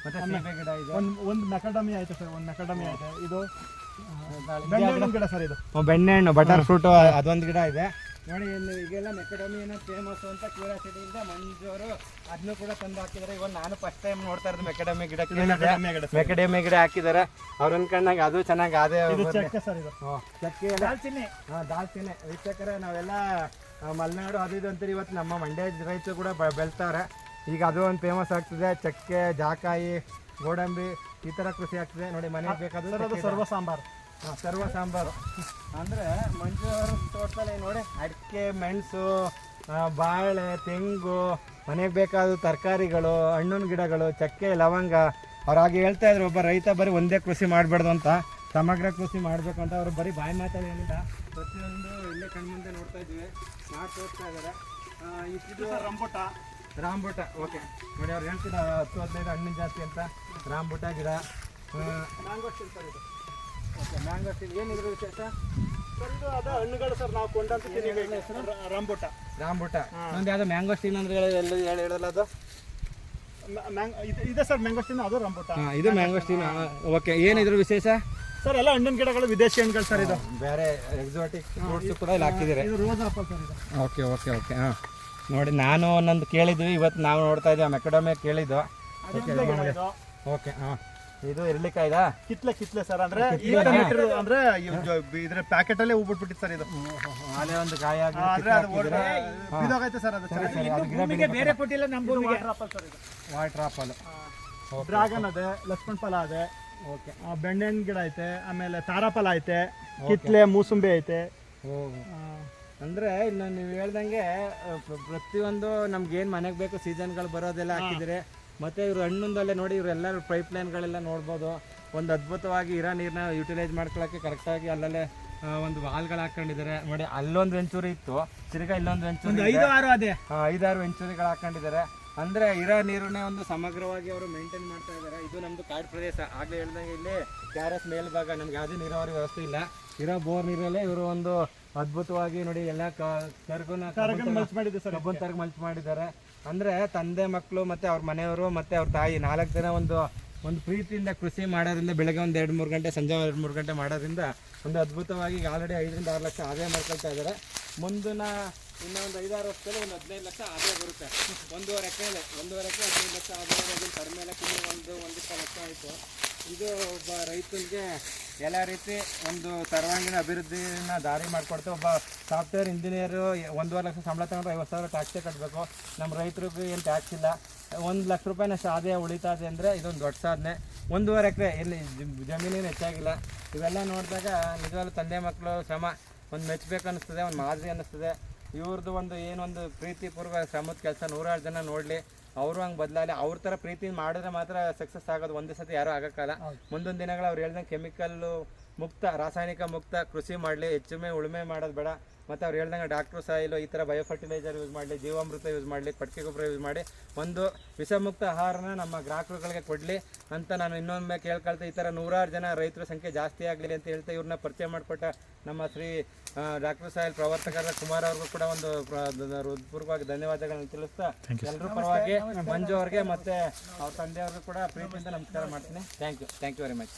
ಮತ್ತೆ ಸೀಬೆ ಗಿಡ ಇದೆ. ಒಂದು ಒಂದು ಮೆಕಡಮಿ ಐತೆ ಸರ್ ಒಂದು ಮೆಕಡಮಿ ಐತೆ ಇದು ಬೆಣ್ಣೆ ಗಿಡ ಸರ್ ಇದು. ಬೆಣ್ಣೆ ಹಣ್ಣು ಬಟರ್ ಫ್ರೂಟ್ ಅದೊಂದು ಗಿಡ ಇದೆ. ನೋಡಿ ಇಲ್ಲಿ ಈಗೆಲ್ಲ ಮೆಕಡಮಿಯನ್ನು ಏನೋ ಫೇಮಸ್ ಅಂತ ಕ್ಯೂರಿಯಾಸಿಟಿಯಿಂದ ಮಂಜೂರು. ಅದನ್ನು ಕೂಡ ತಂದು ಹಾಕಿದ್ದಾರೆ. ಇವಾಗ ನಾನು ಫಸ್ಟ್ ಟೈಮ್ ನೋಡ್ತಾ ಇರೋದು ಮೆಕಡಮಿ ಗಿಡ ಮೆಕಡಮಿ ಗಿಡ ಹಾಕಿದ್ದಾರೆ. ಅವ್ರ ಅನ್ಕೊಂಡಾಗ ಅದು ಚೆನ್ನಾಗಿ ಅದೇ ಚಕ್ಕೆ ದಾಲ್ಚಿನ್ನಿ. ಹಾ, ದಾಲ್ಚಿನ್ನಿ. ವೀಕ್ಷಕರೇ ನಾವೆಲ್ಲ ಮಲೆನಾಡು ಅದು ಇದು ಅಂತೀರಿ ಇವತ್ತು ನಮ್ಮ ಮಂಡ್ಯ ರೈತರು ಕೂಡ ಬೆಳ್ತಾರೆ. ಈಗ ಅದು ಒಂದು ಫೇಮಸ್ ಆಗ್ತಿದೆ. ಚಕ್ಕೆ ಜಾಕಾಯಿ ಗೋಡಂಬಿ ಈ ಥರ ಕೃಷಿ ಆಗ್ತಿದೆ. ನೋಡಿ ಮನೆಗೆ ಬೇಕಾದ್ರೆ ಸರ್ವ ಸಾಂಬಾರ್. ಸರ್ವ ಸಾಂಬಾರು. ಅಂದರೆ ಮಂಜು ಅವ್ರ ತೋಟದಲ್ಲಿ ನೋಡಿ ಅಡಿಕೆ ಮೆಣಸು ಬಾಳೆ ತೆಂಗು ಮನೆಗೆ ಬೇಕಾದ ತರಕಾರಿಗಳು ಹಣ್ಣಿನ ಗಿಡಗಳು ಚಕ್ಕೆ ಲವಂಗ ಅವ್ರು ಹಾಗೆ ಹೇಳ್ತಾ ಇದ್ರು ಒಬ್ಬ ರೈತ ಬರೀ ಒಂದೇ ಕೃಷಿ ಮಾಡಬಾರ್ದು ಅಂತ. ಸಮಗ್ರ ಕೃಷಿ ಮಾಡಬೇಕು ಅಂತ ಅವರು ಬರೀ ಬಾಯಿ ಮಾತಲ್ಲಿ ಏನಿಲ್ಲ ಪ್ರತಿಯೊಂದು ಇಲ್ಲೇ ಕಣ್ಮುಂದೆ ನೋಡ್ತಾ ಇದ್ದೀವಿ. ಮಾಡಿ ತೋರಿಸ್ತಾ ಇದ್ದಾರೆ. ಇಷ್ಟು ರಂಬುಟ ರಾಂಬುಟ ಓಕೆ. ನೋಡಿ ಅವ್ರು ಹೇಳ್ತಿಲ್ಲ ಹತ್ತು ಹದಿನೈದು ಹಣ್ಣಿನ ಜಾಸ್ತಿ ಅಂತ. ರಾಂಬುಟ ಗಿಡ. ಸರ್ ಇದು. ಓಕೆ ಮ್ಯಾಂಗೋಸ್ಟಿನ್ ಏನಿದ್ರು ವಿಶೇಷ? ಇದು ಅದ ಹಣ್ಣುಗಳು ಸರ್ ನಾವು ಕೊಂಡಂತ ರಂಬುಟ ರಾಂಬುಟ ಒಂದು ಯಾವ್ದು ಮ್ಯಾಂಗೋಸ್ಟಿನ್ ಅಂದ್ರೆ ಹೇಳಿ ಎಲ್ಲ ಹೇಳಿ ಹೇಳಲ್ಲ ಅದು? ಮ್ಯಾಂಗ್- ಇದು- ಸರ್ ಮ್ಯಾಂಗೋಸ್ಟಿನ್ ಅದು ರಂಬುಟ ಇದು ಇದು ಮ್ಯಾಂಗೋಸ್ಟಿನ್ ಓಕೆ ಏನಿದ್ರು ವಿಶೇಷ? ಸರ್ ಎಲ್ಲ ಹಣ್ಣಿನ ಗಿಡಗಳು ವಿದೇಶಿ ಹಣ್ಣುಗಳು ಸರ್ ಇದು. ಬೇರೆ ಎಕ್ಸಾಟಿಕ್ ಫ್ರೂಟ್ಸ್ ಕೂಡ ಇಲ್ಲಿ ಹಾಕಿದ್ದೀರಿ. ಇದು ರೋಸ್ ಆಪಲ್ ಸರ್ ಇದು. ಓಕೆ ಓಕೆ ಓಕೆ ಹಾಂ. ನೋಡಿ ನಾನು ಒಂದೊಂದು ಕೇಳಿದ್ವಿ. ಇವತ್ತು ನಾವು ನೋಡ್ತಾ ಇದ್ದೀವಿ ಮೆಕಡಮೆ ಕೇಳಿದ್ದು. ಓಕೆ ಹಾಂ. ಇದು ಇರ್ಲಿಕ್ಕಾಯ್ದ ಕಿತ್ಲೆ ಕಿತ್ಲೆ ಸರ್. ಅಂದ್ರೆ ಅಂದ್ರೆ ಇದ್ರ ಪ್ಯಾಕೆಟ್ ಅಲ್ಲೇ ಹೂ ಬಿಟ್ಬಿಟ್ಟಿತ್ತು ಸರ್ ಇದು. ಆಲೆ ಒಂದು ಕಾಯಿ ಆಗಿ ಸರ್ ಅದು ಬೇರೆ ಕೊಟ್ಟಿಲ್ಲ ನಮ್ಮ ಭೂಮಿಗೆ ವಾಟರ್ ಆಪಲ್ ಸರ್ ಇದು. ವಾಟರ್ ಆಪಲ್ ಡ್ರ್ಯಾಗನ್ ಅದೇ ಲಕ್ಷ್ಮಣ್ ಫಲ ಅದೇ. ಓಕೆ ಗಿಡ ಐತೆ ಆಮೇಲೆ ತಾರಾಫಲ ಐತೆ ಕಿತ್ಲೆ ಮೂಸುಂಬಿ ಐತೆ. ಅಂದ್ರೆ ಇನ್ನು ನೀವು ಹೇಳ್ದಂಗೆ ಪ್ರತಿಯೊಂದು ನಮ್ಗೆ ಏನ್ ಮನೆಗೆ ಬೇಕು ಸೀಸನ್ಗಳು ಬರೋದೆಲ್ಲ ಹಾಕಿದ್ರೆ ಮತ್ತೆ ಇವರು ಹಣ್ಣುಂದಲ್ಲೇ ನೋಡಿ ಇವ್ರೆಲ್ಲರೂ ಪೈಪ್ ಲೈನ್ಗಳೆಲ್ಲ ನೋಡ್ಬೋದು. ಒಂದು ಅದ್ಭುತವಾಗಿ ಇರೋ ನೀರನ್ನ ಯುಟಿಲೈಸ್ ಮಾಡ್ಕೊಳ್ಳೋಕ್ಕೆ ಕರೆಕ್ಟಾಗಿ ಅಲ್ಲಲ್ಲೇ ಒಂದು ವಾಲ್ಗಳು ಹಾಕೊಂಡಿದ್ದಾರೆ ನೋಡಿ ಅಲ್ಲೊಂದು ವೆಂಚೂರಿ ಇತ್ತು. ತಿರ್ಗಾ ಇಲ್ಲೊಂದು ವೆಂಚೂರಿ ಐದಾರು ವೆಂಚೂರಿಗಳು ಹಾಕೊಂಡಿದ್ದಾರೆ ಅಂದ್ರೆ ಇರೋ ನೀರನ್ನೇ ಒಂದು ಸಮಗ್ರವಾಗಿ ಅವರು ಮೇಂಟೈನ್ ಮಾಡ್ತಾ ಇದ್ದಾರೆ. ಇದು ನಮ್ಮದು ಕಾಡು ಪ್ರದೇಶ. ಆಗಲೇ ಹೇಳ್ದಂಗೆ ಇಲ್ಲಿ ಕೆ ಮೇಲ್ಭಾಗ ನಮ್ಗೆ ಯಾವುದೇ ನೀರಾವರಿ ವ್ಯವಸ್ಥೆ ಇಲ್ಲ. ಇರೋ ಬೋರ್ ನೀರಲ್ಲೇ ಇವರು ಒಂದು ಅದ್ಭುತವಾಗಿ ನೋಡಿ ಎಲ್ಲ ಕರ್ಗುನ ಸರ್ ಕಬ್ಬನ್ ತರ್ಗ ಮಲ್ಚ್ ಮಾಡಿದ್ದಾರೆ. ಅಂದ್ರೆ ತಂದೆ ಮಕ್ಕಳು ಮತ್ತೆ ಅವ್ರ ಮನೆಯವರು ಮತ್ತೆ ಅವ್ರ ತಾಯಿ ನಾಲ್ಕು ಜನ ಒಂದು ಒಂದು ಪ್ರೀತಿಯಿಂದ ಕೃಷಿ ಮಾಡೋದ್ರಿಂದ ಬೆಳಗ್ಗೆ ಒಂದು ಎರಡು ಮೂರು ಗಂಟೆ, ಸಂಜೆ ಎರಡು ಮೂರು ಗಂಟೆ ಮಾಡೋದ್ರಿಂದ ಒಂದು ಅದ್ಭುತವಾಗಿ ಆಲ್ರೆಡಿ ಐದರಿಂದ ಆರು ಲಕ್ಷ ಆದಾಯ ಮಾಡ್ಕೊಳ್ತಾ ಇದ್ದಾರೆ. ಮುಂದಿನ ಇನ್ನೊಂದು ಐದಾರು ವರ್ಷದಲ್ಲಿ ಒಂದು ಹದಿನೈದು ಲಕ್ಷ ಆದಾಯ ಬರುತ್ತೆ. ಒಂದೂವರೆ ಎಕರೆಲೆ ಒಂದೂವರೆ ಎಕರೆ ಹದಿನೈದು ಲಕ್ಷ ಆದಾಯ ಬರೋದು ಕಡಿಮೆ ತಿಂಗಳು ಒಂದು ಒಂದಿಷ್ಟು ಲಕ್ಷ ಆಯಿತು. ಇದು ಒಬ್ಬ ರೈತನಿಗೆ ಎಲ್ಲ ರೀತಿ ಒಂದು ಸರ್ವಾಂಗೀಣ ಅಭಿವೃದ್ಧಿನ ದಾರಿ ಮಾಡಿಕೊಡ್ತು ಒಬ್ಬ ಸಾಫ್ಟ್ವೇರ್ ಇಂಜಿನಿಯರು ಒಂದೂವರೆ ಲಕ್ಷ ಸಂಬಳ ತಗೊಂಡ್ರೆ ಐವತ್ತು ಸಾವಿರ ಟ್ಯಾಕ್ಸೇ ಕಟ್ಟಬೇಕು ನಮ್ಮ ರೈತರಿಗೂ ಏನು ಟ್ಯಾಕ್ಸ್ ಇಲ್ಲ. ಒಂದು ಲಕ್ಷ ರೂಪಾಯಿನಷ್ಟು ಆದಾಯ ಉಳಿತಾದೆ ಅಂದರೆ ಇದೊಂದು ದೊಡ್ಡ ಸಾಧನೆ. ಒಂದೂವರೆ ಎಕರೆ ಇಲ್ಲಿ ಜಮೀನೇನು ಹೆಚ್ಚಾಗಿಲ್ಲ. ಇವೆಲ್ಲ ನೋಡಿದಾಗ ನಿಜವಾಗ್ಲೂ ತಂದೆ ಮಕ್ಕಳು ಶ್ರಮ. ಒಂದು ಮೆಚ್ಚಬೇಕು ಅನ್ನಿಸ್ತದೆ, ಒಂದು ಮಾದರಿ ಅನ್ನಿಸ್ತದೆ. ಇವ್ರದ್ದು ಒಂದು ಏನೊಂದು ಪ್ರೀತಿಪೂರ್ವ ಶ್ರಮದ ಕೆಲಸ ನೂರಾರು ಜನ ನೋಡಲಿ ಅವರು ಹಂಗೆ ಬದಲಾಗಲಿ ಅವ್ರ ಥರ ಪ್ರೀತಿ ಮಾಡಿದ್ರೆ ಮಾತ್ರ ಸಕ್ಸಸ್ ಆಗೋದು. ಒಂದೇ ಸತಿ ಯಾರೂ ಆಗೋಕ್ಕಲ್ಲ. ಮುಂದೊಂದು ದಿನಗಳು ಅವ್ರು ಹೇಳ್ದಂಗೆ ಕೆಮಿಕಲ್ಲು ಮುಕ್ತ ರಾಸಾಯನಿಕ ಮುಕ್ತ ಕೃಷಿ ಮಾಡಲಿ ಹೆಚ್ಚುಮೆ ಉಳುಮೆ ಮಾಡೋದು ಬೇಡ. ಮತ್ತು ಅವ್ರು ಹೇಳ್ದಂಗೆ ಡಾಕ್ಟ್ರು ಸಾಯಿಲು ಈ ಥರ ಬಯೋ ಫರ್ಟಿಲೈಸರ್ ಯೂಸ್ ಮಾಡಲಿ ಜೀವಾಮೃತ ಯೂಸ್ ಮಾಡಲಿ ಪಟ್ಟಿಗೆ ಗೊಬ್ಬರ ಯೂಸ್ ಮಾಡಿ ಒಂದು ವಿಷಮುಕ್ತ ಆಹಾರನ ನಮ್ಮ ಗ್ರಾಹಕರುಗಳಿಗೆ ಕೊಡಲಿ ಅಂತ ನಾನು ಇನ್ನೊಮ್ಮೆ ಕೇಳ್ಕೊಳ್ತಾ ಈ ಥರ ನೂರಾರು ಜನ ರೈತರ ಸಂಖ್ಯೆ ಜಾಸ್ತಿ ಆಗಲಿ ಅಂತ ಹೇಳ್ತಾ ಇವ್ರನ್ನ ಪರಿಚಯ ಮಾಡಿಕೊಟ್ಟ ನಮ್ಮ ಶ್ರೀ ಡಾಕ್ಟರ್ ಸಾಯಿಲ್ ಪ್ರವರ್ತಕರ ಕುಮಾರ್ ಅವ್ರಿಗೂ ಕೂಡ ಒಂದು ಪ್ರ- ಹೃತ್ಪೂರ್ವಕವಾಗಿ ಧನ್ಯವಾದಗಳನ್ನು ತಿಳಿಸ್ತಾ ಎಲ್ಲರೂ ಪರವಾಗಿ ಮಂಜು ಅವ್ರಿಗೆ ಮತ್ತೆ ಅವ್ರ ತಂದೆಯವ್ರಿಗೂ ಕೂಡ ಪ್ರೀತಿಯಿಂದ ನಮಸ್ಕಾರ ಮಾಡ್ತೀನಿ. Thank you thank you very much